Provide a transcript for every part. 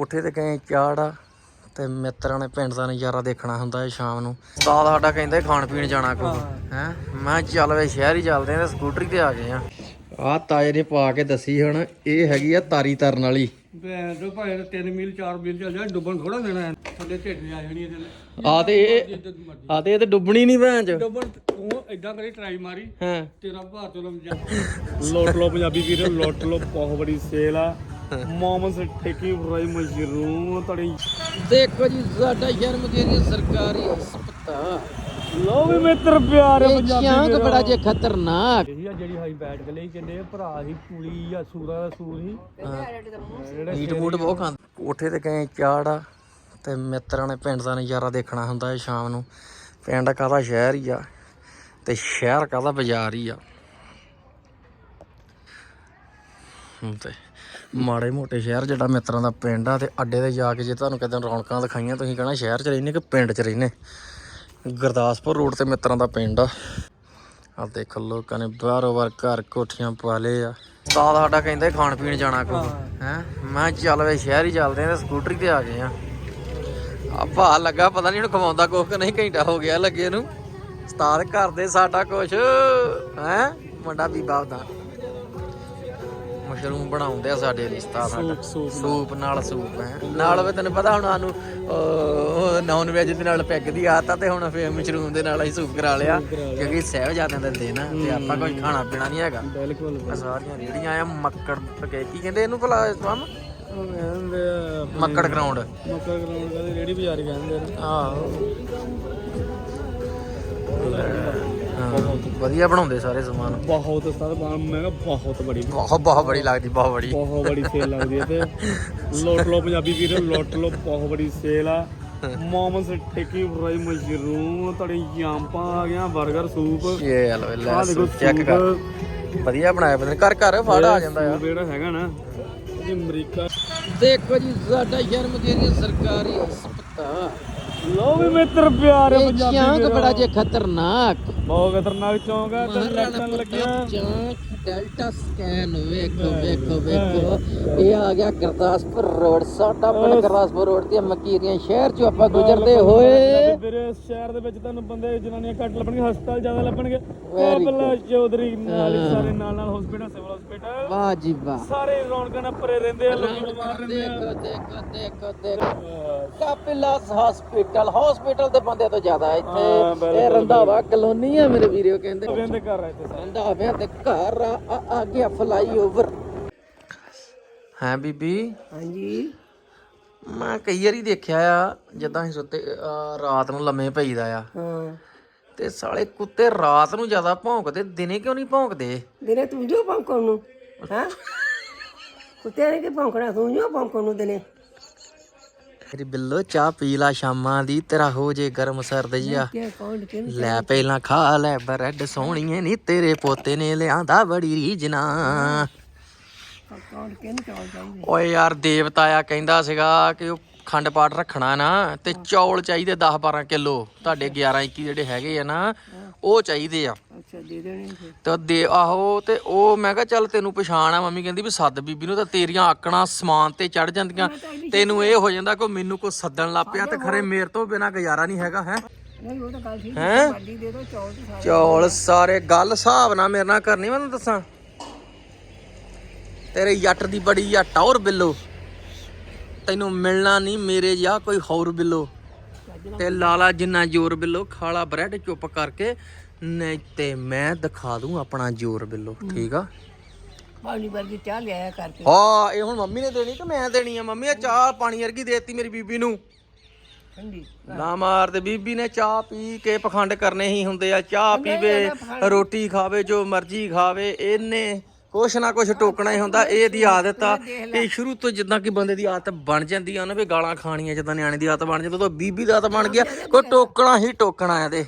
ਕੋਠੇ ਤੇ ਗਏ ਚਾੜਾ ਤੇ ਮਿੱਤਰਾਂ ਨੇ ਪਿੰਡ ਦਾ ਨਜ਼ਾਰਾ ਦੇਖਣਾ ਹੁੰਦਾ ਹੈ ਸ਼ਾਮ ਨੂੰ। ਉਸਤਾਦ ਸਾਡਾ ਕਹਿੰਦਾ ਖਾਣ ਪੀਣ ਜਾਣਾ ਕੋ ਹੈ? ਮੈਂ ਚੱਲ ਵੇ ਸ਼ਹਿਰ ਹੀ ਚੱਲਦੇ ਆ ਤੇ ਸਕੂਟਰੀ ਤੇ ਆ ਗਏ ਆ ਆ ਤਾਏ ਨੇ ਪਾ ਕੇ ਦੱਸੀ ਹੁਣ ਇਹ ਹੈਗੀ ਆ ਤਾਰੀ ਤਰਨ ਵਾਲੀ। ਭੈਣ ਤੋਂ ਭਾਵੇਂ 3 ਮੀਲ 4 ਮੀਲ ਚੱਲ ਜਾ ਡੁੱਬਣ ਥੋੜਾ ਦੇਣਾ। ਥੱਲੇ ਢਿੱਡ ਨੇ ਆ ਜਾਣੀ ਇਹਦੇ ਨਾਲ। ਆ ਤੇ ਇਹ ਆ ਤੇ ਇਹ ਤੇ ਡੁੱਬਣੀ ਨਹੀਂ ਭੈਣ ਚ। ਡੁੱਬਣ ਤੂੰ ਇਦਾਂ ਕਰੀ ਟਰਾਈ ਮਾਰੀ। ਹਾਂ। ਤੇਰਾ ਭਾਰ ਤੋਂ ਲੰਮ ਜਾ ਲੋਟ ਲੋ ਪੰਜਾਬੀ ਵੀਰ ਲੋਟ ਲੋ ਬਹੁਤ ਬੜੀ ਸੇਲ ਆ। ਮੋਮਸ ਠੇਕੀ ਫਰਾਈ ਮਸ਼ਰੂਮ ਤੜੀ ਦੇਖੋ ਜੀ ਸਾਡਾ ਸ਼ਰਮ ਦੀ ਸਰਕਾਰੀ ਹਸਪਤਾਲ। ਲੋ ਵੀ ਮਿੱਤਰ ਪਿਆਰੇ ਪੰਜਾਬੀ ਸ਼ਾਂਕ ਬੜਾ ਜੇ ਖਤਰਨਾਕ। ਇਹੀ ਆ ਜਿਹੜੀ ਹਾਈ ਬੈਠ ਗਲੀ ਕਹਿੰਦੇ ਆ, ਭਰਾ ਹੀ ਪੂਲੀ ਆ ਸੂਰਾ ਦਾ ਸੂਰ ਹੀ। ਮੀਟ ਮੂਟ ਬਹੁਤ ਖਾਂਦੇ। ਕੋਠੇ ਤੇ ਗਏ ਚਾੜਾ ਤੇ ਮਿੱਤਰਾਂ ਨੇ ਪਿੰਡ ਦਾ ਨਜ਼ਾਰਾ ਦੇਖਣਾ ਹੁੰਦਾ ਹੈ ਸ਼ਾਮ ਨੂੰ। ਪਿੰਡ ਕਾਹਦਾ ਸ਼ਹਿਰ ਹੀ ਆ ਤੇ ਸ਼ਹਿਰ ਕਾਹਦਾ ਬਾਜ਼ਾਰ ਹੀ ਆ। ਤੇ ਮਾੜੇ ਮੋਟੇ ਸ਼ਹਿਰ ਜਿਹੜਾ ਮਿੱਤਰਾਂ ਦਾ ਪਿੰਡ ਆ ਤੇ ਅੱਡੇ ਤੇ ਜਾ ਕੇ ਜੇ ਤੁਹਾਨੂੰ ਕਦੇ ਰੌਣਕਾਂ ਦਿਖਾਈਆਂ ਤੁਸੀਂ ਕਹਣਾ ਸ਼ਹਿਰ 'ਚ ਰਹਿੰਦੇ ਕਿ ਪਿੰਡ 'ਚ ਰਹਿੰਦੇ? ਗੁਰਦਾਸਪੁਰ ਰੋਡ ਤੇ ਮਿੱਤਰਾਂ ਦਾ ਪਿੰਡ ਆ। ਆ ਦੇਖ ਲੋਕਾਂ ਨੇ ਬਾਹਰੋਂ ਬਾਰ ਘਰ ਕੋਠੀਆਂ ਪਾ ਲਏ ਆ। ਉਸਤਾਦ ਸਾਡਾ ਕਹਿੰਦਾ ਖਾਣ ਪੀਣ ਜਾਣਾ ਕੋ ਹੈ? ਮੈਂ ਕਿਹਾ ਚੱਲ ਵੇ ਸ਼ਹਿਰ ਹੀ ਚੱਲਦੇ ਆ ਸਕੂਟਰੀ ਤੇ ਆ ਗਏ ਆ। ਆ ਭਾ ਲੱਗਾ, ਪਤਾ ਨਹੀਂ ਉਹਨੂੰ ਕਮਾਉਂਦਾ ਕੁਛ ਕਿ ਨਹੀਂ, ਘੰਟਾ ਹੋ ਗਿਆ ਲੱਗੇ ਨੂੰ। ਉਸਤਾਦ ਘਰ ਦੇ ਸਾਡਾ ਕੁਛ। ਹੈ? ਮੁੰਡਾ ਬੀਬਾ ਉਹਦਾ ਮਸ਼ਰੂਮ ਬਣਾਉਂਦੇ ਆ ਸਾਡੇ ਲਈ ਸਾਡਾ। ਸੂਪ ਨਾਲ। ਸੂਪ ਹੈ। ਨਾਲ ਵੀ ਤੈਨੂੰ ਪਤਾ ਹੁਣ ਸਾਨੂੰ ਨਾਨ ਵੈਜ ਦੇ ਨਾਲ ਪੈਗ ਦੀ ਆਦਤ ਆ ਤੇ ਹੁਣ ਫੇਰ ਮਸ਼ਰੂਮ ਦੇ ਨਾਲ ਅਸੀਂ ਸੂਪ ਕਰਾ ਲਿਆ। ਕਿਉਂਕਿ ਸਹਿਬ ਜਾਂਦੇ ਦਿੰਦੇ ਨਾ ਤੇ ਆਪਾਂ ਕੋਈ ਖਾਣਾ ਪੀਣਾ ਨਹੀਂ ਹੈਗਾ। ਬਿਲਕੁਲ ਸਾਰੀਆਂ ਰੇੜੀਆਂ ਆ ਮੱਕੜ ਕੀ। ਕਹਿੰਦੇ ਇਹਨੂੰ ਭਲਾ ਕਹਿੰਦੇ ਆ ਮੱਕੜ ਗਰਾਊਂਡ ਮੱਕਰ ਗਰਾਊਂਡ ਦਾ ਰੇੜੀ ਬਾਜ਼ਾਰ ਕਹਿੰਦੇ ਆ। ਆਹੋ। ਵਧੀਆ ਬਣਾਉਂਦੇ ਸਾਰੇ ਸਮਾਨ। ਬਹੁਤ ਬਾ- ਮੈਂ ਕਿਹਾ ਬਹੁਤ ਬੜੀ। ਬਹੁਤ ਬਹੁਤ ਬੜੀ ਲੱਗਦੀ ਬਹੁਤ ਬੜੀ। ਬਹੁਤ ਬੜੀ ਸੇਲ ਲੱਗਦੀ ਹੈ ਤੇ। ਲੋਟ ਲੋ ਪੰਜਾਬੀ ਵੀਰ ਲੋਟ ਲੋ ਬਹੁਤ ਬੜੀ ਸੇਲ ਆ। ਮੋਮਸ ਠੇਕੀ ਫਰਾਈ ਮਸ਼ਰੂਮ ਤੜੀ ਜਾਂਪਾਂ ਆ ਗਿਆ 버ਗਰ ਸੂਪ ਇਹ ਲੈ ਦੇਖੋ ਚੈੱਕ ਕਰ। ਵਧੀਆ ਬਣਾਇਆ ਬੰਦੇ ਘਰ ਘਰ ਫੜ ਆ ਜਾਂਦਾ ਆ। ਜਿਹੜਾ ਹੈਗਾ ਨਾ ਇਹ ਅਮਰੀਕਾ ਦੇਖੋ ਜੀ ਸਾਡਾ ਸ਼ਰਮ ਦੀ ਸਰਕਾਰੀ ਹਸਪਤਾਲ। ਲੋ ਵੀ ਮਿੱਤਰ ਪਿਆਰੇ ਪੰਜਾਬੀ ਵੀਰੋ। ਬੜਾ ਜੇ ਖਤਰਨਾਕ। ਬਹੁਤ ਖਤਰਨਾਕ ਚੌਂਕ ਆ ਤੇ ਲੱਟਾਂ ਲੱਗੀਆਂ। ਜਾਂਚ ਡੈਲਟਾ ਸਕੈਨ ਵੇਖੋ ਵੇਖੋ ਵੇਖੋ। ਇਹ ਆ ਗਿਆ ਗੁਰਦਾਸਪੁਰ ਰੋਡ ਸਾਡਾ ਪਿੰਡ ਗੁਰਦਾਸਪੁਰ ਰੋਡ ਤੇ ਮਕੀਰੀਆਂ ਸ਼ਹਿਰ ਚੋਂ ਆਪਾਂ ਗੁਜ਼ਰਦੇ ਹੋਏ। ਵੀਰੇ ਸ਼ਹਿਰ ਦੇ ਵਿੱਚ ਤੁਹਾਨੂੰ ਬੰਦੇ ਜਨਾਨੀਆਂ ਘੱਟ ਲੱਭਣਗੇ ਹਸਪਤਾਲ ਜ਼ਿਆਦਾ ਲੱਭਣਗੇ। ਉਹ ਬੱਲਾ ਚੌਧਰੀ ਨਾਲ ਸਾਰੇ ਨਾਲ ਨਾਲ ਹਸਪੀਟਲ ਸਿਵਲ ਹਸਪੀਟਲ ਵਾਹ ਜੀ ਵਾਹ। ਸਾਰੇ ਰੌਣਕਾਂ ਨਾਲ ਭਰੇ ਰਹਿੰਦੇ ਆ ਲੋਕੀ ਬਿਮਾਰ ਰਹਿੰਦੇ ਆ। ਦੇਖੋ ਦੇਖੋ ਦੇਖੋ ਦੇਖੋ। ਕਾਪਿਲਾਸ ਹਸਪੀਟਲ ਹਸਪੀਟਲ ਦੇ ਬੰਦੇ ਤੋਂ ਜ਼ਿਆਦਾ ਇੱਥੇ। ਇਹ ਰੰਧਾਵਾ ਕਲੋਨੀ ਆ ਮੇਰੇ ਵੀਰੋ ਕਹਿੰਦੇ। ਤੇ ਰੰਧਾਵਿਆਂ ਦੇ ਘਰ ਆ। ਆ- ਆ ਗਿਆ ਫਲਾਈ ਓਵਰ ਹਾਂ ਬੀਬੀ? ਹਾਂਜੀ। ਮੈਂ ਕਈ ਵਾਰੀ ਦੇਖਿਆ ਆ ਜਦੋਂ ਅਸੀਂ ਸੁੱਤੇ ਅਹ ਰਾਤ ਨੂੰ ਲੰਮੇ ਪਈਦਾ ਆ। ਹਾਂ। ਤੇ ਸਾਲੇ ਕੁੱਤੇ ਰਾਤ ਨੂੰ ਜ਼ਿਆਦਾ ਭੌਂਕਦੇ ਦਿਨੇ ਕਿਉਂ ਨਹੀਂ ਭੌਂਕਦੇ? ਦਿਨੇ ਤੂੰ ਜੋ ਭੌਂਕਣ ਨੂੰ? ਹਾਂ? ਕੁੱਤੇ ਨੇ ਕਿ ਭੌਂਕਣਾ? ਤੂੰ ਜੋ ਭੌਂਕਣ ਨੂੰ ਦਿਨੇ? ਮੇਰੀ ਬਿੱਲੋ ਚਾਹ ਪੀ ਲਾ ਸ਼ਾਮਾਂ ਦੀ ਤੇਰਾ ਹੋ ਜੇ ਗਰਮ ਸਰਦ ਜਿਆ ਲੈ ਪਹਿਲਾਂ ਖਾ ਲੈ ਬ੍ਰੈਡ ਸੋਹਣੀਏ ਨੀ ਤੇਰੇ ਪੋਤੇ ਨੇ ਲਿਆਂਦਾ ਬੜੀ ਰੀਜਨਾ ਓਏ ਯਾਰ ਦੇਵਤਾ ਆ ਕਹਿੰਦਾ ਸੀਗਾ ਕਿ ਉਹ ਖੰਡ ਪਾਠ ਰੱਖਣਾ ਨਾ ਤੇ ਚੌਲ ਚਾਹੀਦੇ 10 12 ਕਿਲੋ। ਤੁਹਾਡੇ 11 21 ਜਿਹੜੇ ਹੈਗੇ ਆ ਨਾ ਉਹ ਚਾਹੀਦੇ ਆ। ਅੱਛਾ ਦੇ ਦੇਣੇ ਫਿਰ। ਤੇ ਦੇ ਆਹੋ ਤੇ ਉਹ ਮੈਂ ਕਿਹਾ ਚੱਲ ਤੈਨੂੰ ਪਛਾਣ ਆ ਮੰਮੀ ਕਹਿੰਦੀ ਵੀ ਸੱਦ ਬੀਬੀ ਨੂੰ ਤਾਂ ਤੇਰੀਆਂ ਆਕੜਾਂ ਸਮਾਨ ਤੇ ਚੜ ਜਾਂਦੀਆਂ। ਤੈਨੂੰ ਇਹ ਹੋ ਜਾਂਦਾ ਕਿ ਮੈਨੂੰ ਕੋਈ ਸੱਦਣ ਲੱਗ ਪਿਆ ਤੇ ਖਰੇ ਮੇਰ ਤੋਂ ਬਿਨਾ ਗੁਜ਼ਾਰਾ ਨਹੀਂ ਹੈਗਾ ਹੈ? ਨਹੀਂ ਉਹ ਤਾਂ ਗੱਲ ਠੀਕ ਹੈਂ? ਦੇ ਦੋ ਚੌਲ ਸਾਰੇ। ਚੌਲ ਸਾਰੇ ਗੱਲ ਹਿਸਾਬ ਨਾਲ ਮੇਰੇ ਨਾਲ ਕਰਨੀ ਮੈਨੂੰ ਦੱਸਾਂ। ਤੇਰੇ ਜੱਟ ਦੀ ਬੜੀ ਆ ਟੌਰ ਬਿੱਲੋ। ਤੈਨੂੰ ਮਿਲਣਾ ਨਹੀਂ ਮੇਰੇ ਜਿਹਾ ਕੋਈ ਹੋਰ ਬਿੱਲੋ। ਤੇ ਲਾਲਾ ਜਿੰਨਾ ਜ਼ੋਰ ਬਿੱਲੋ ਖਾਲਾ ਬ੍ਰੈਡ ਚੁੱਪ ਕਰਕੇ। ਨਹੀਂ ਤੇ ਮੈਂ ਦਿਖਾ ਦੂੰ ਆਪਣਾ ਜ਼ੋਰ ਬਿੱਲੋ ਠੀਕ ਆ? ਪਾਣੀ ਵਰਗੀ ਚਾਹ ਲਿਆਇਆ ਕਰਕੇ। ਹਾਂ ਇਹ ਹੁਣ ਮੰਮੀ ਨੇ ਦੇਣੀ ਕਿ ਮੈਂ ਦੇਣੀ ਆ? ਮੰਮੀ ਆ ਚਾਹ ਪਾਣੀ ਵਰਗੀ ਦੇਤੀ ਮੇਰੀ ਬੀਬੀ ਨੂੰ। ਠੰਡੀ। ਨਾ ਮਾਰ ਤੇ ਬੀਬੀ ਨੇ ਚਾਹ ਪੀ ਕੇ ਪਖੰਡ ਕਰਨੇ ਹੀ ਹੁੰਦੇ ਆ। ਚਾਹ ਪੀਵੇ ਰੋਟੀ ਖਾਵੇ ਜੋ ਮਰਜ਼ੀ ਖਾਵੇ ਇਹਨੇ ਕੁਛ ਨਾ ਕੁਛ ਟੋਕਣਾ ਹੀ ਹੁੰਦਾ ਇਹ ਦੀ ਆਦਤ ਆ ਇਹ ਸ਼ੁਰੂ ਤੋਂ ਜਿੱਦਾਂ ਕਿ ਬੰਦੇ ਦੀ ਆਦਤ ਬਣ ਜਾਂਦੀ ਆ ਨਾ ਵੀ ਗਾਲਾਂ ਖਾਣੀਆਂ ਜਿੱਦਾਂ ਨਿਆਣੇ ਦੀ ਆਦਤ ਬਣ ਜਾਂਦੀ ਉਦੋਂ ਬੀਬੀ ਦੀ ਆਦਤ ਬਣ ਗਿਆ ਕੋਈ ਟੋਕਣਾ ਹੀ ਟੋਕਣਾ ਇਹਦੇ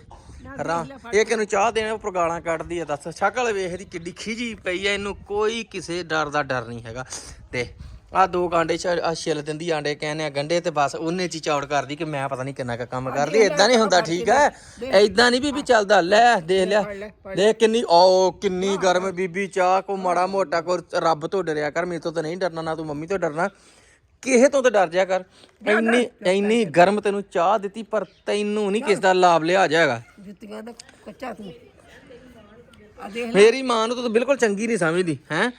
ਰਾਂ ਇਹ ਕਿਨੂੰ ਚਾਹ ਦੇਣੇ ਉੱਪਰ ਗਾਲਾਂ ਕੱਢਦੀ ਆ ਦੱਸ। ਸ਼ਕਲ ਵੇਖਦੀ ਕਿੱਡੀ ਖਿਜੀ ਪਈ ਆ ਇਹਨੂੰ ਕੋਈ ਕਿਸੇ ਡਰ ਦਾ ਡਰ ਨਹੀਂ ਹੈਗਾ। ਤੇ ਆ ਦੋ ਗਾਂਡੇ ਚ ਆ ਛਿੱਲ ਦਿੰਦੀ ਆਂਡੇ ਕਹਿੰਦੇ ਆ ਗੰਡੇ ਤੇ ਬਸ ਉਹਨੇ ਚ ਚੌੜ ਕਰਦੀ ਕਿ ਮੈਂ ਪਤਾ ਨਹੀਂ ਕਿੰਨਾ ਕੁ ਕੰਮ ਕਰਦੀ ਏਦਾਂ ਨਹੀਂ ਹੁੰਦਾ ਠੀਕ ਹੈ? ਏਦਾਂ ਨਹੀਂ ਬੀਬੀ ਚੱਲਦਾ ਲੈ ਦੇਖ ਲਿਆ ਦੇਖ ਕਿੰਨੀ ਓ ਕਿੰਨੀ ਗਰਮ ਬੀਬੀ ਚਾਹ ਕੋ ਮਾੜਾ ਮੋਟਾ ਕੋ ਰੱਬ ਤੋਂ ਡਰਿਆ ਕਰ ਮੇਰੇ ਤੋਂ ਤਾਂ ਨਹੀਂ ਡਰਨਾ ਨਾ ਤੂੰ ਮੰਮੀ ਤੋਂ ਡਰਨਾ। ਕਿਸੇ ਤੋਂ ਤੇ ਡਰ ਜਾ ਕਰ। ਇੰਨੀ ਇੰਨੀ ਗਰਮ ਤੈਨੂੰ ਚਾਹ ਦਿੱਤੀ ਪਰ ਤੈਨੂੰ ਨਹੀਂ ਕਿਸ ਦਾ ਲਾਭ ਲਿਆ ਜਾਏਗਾ ਜੁੱਤੀਆਂ ਦਾ ਕੱਚਾ ਤੂੰ। ਮੇਰੀ ਮਾਂ ਨੂੰ ਤੂੰ ਬਿਲਕੁਲ ਚੰਗੀ ਨਹੀਂ ਸਮਝਦੀ ਹੈ?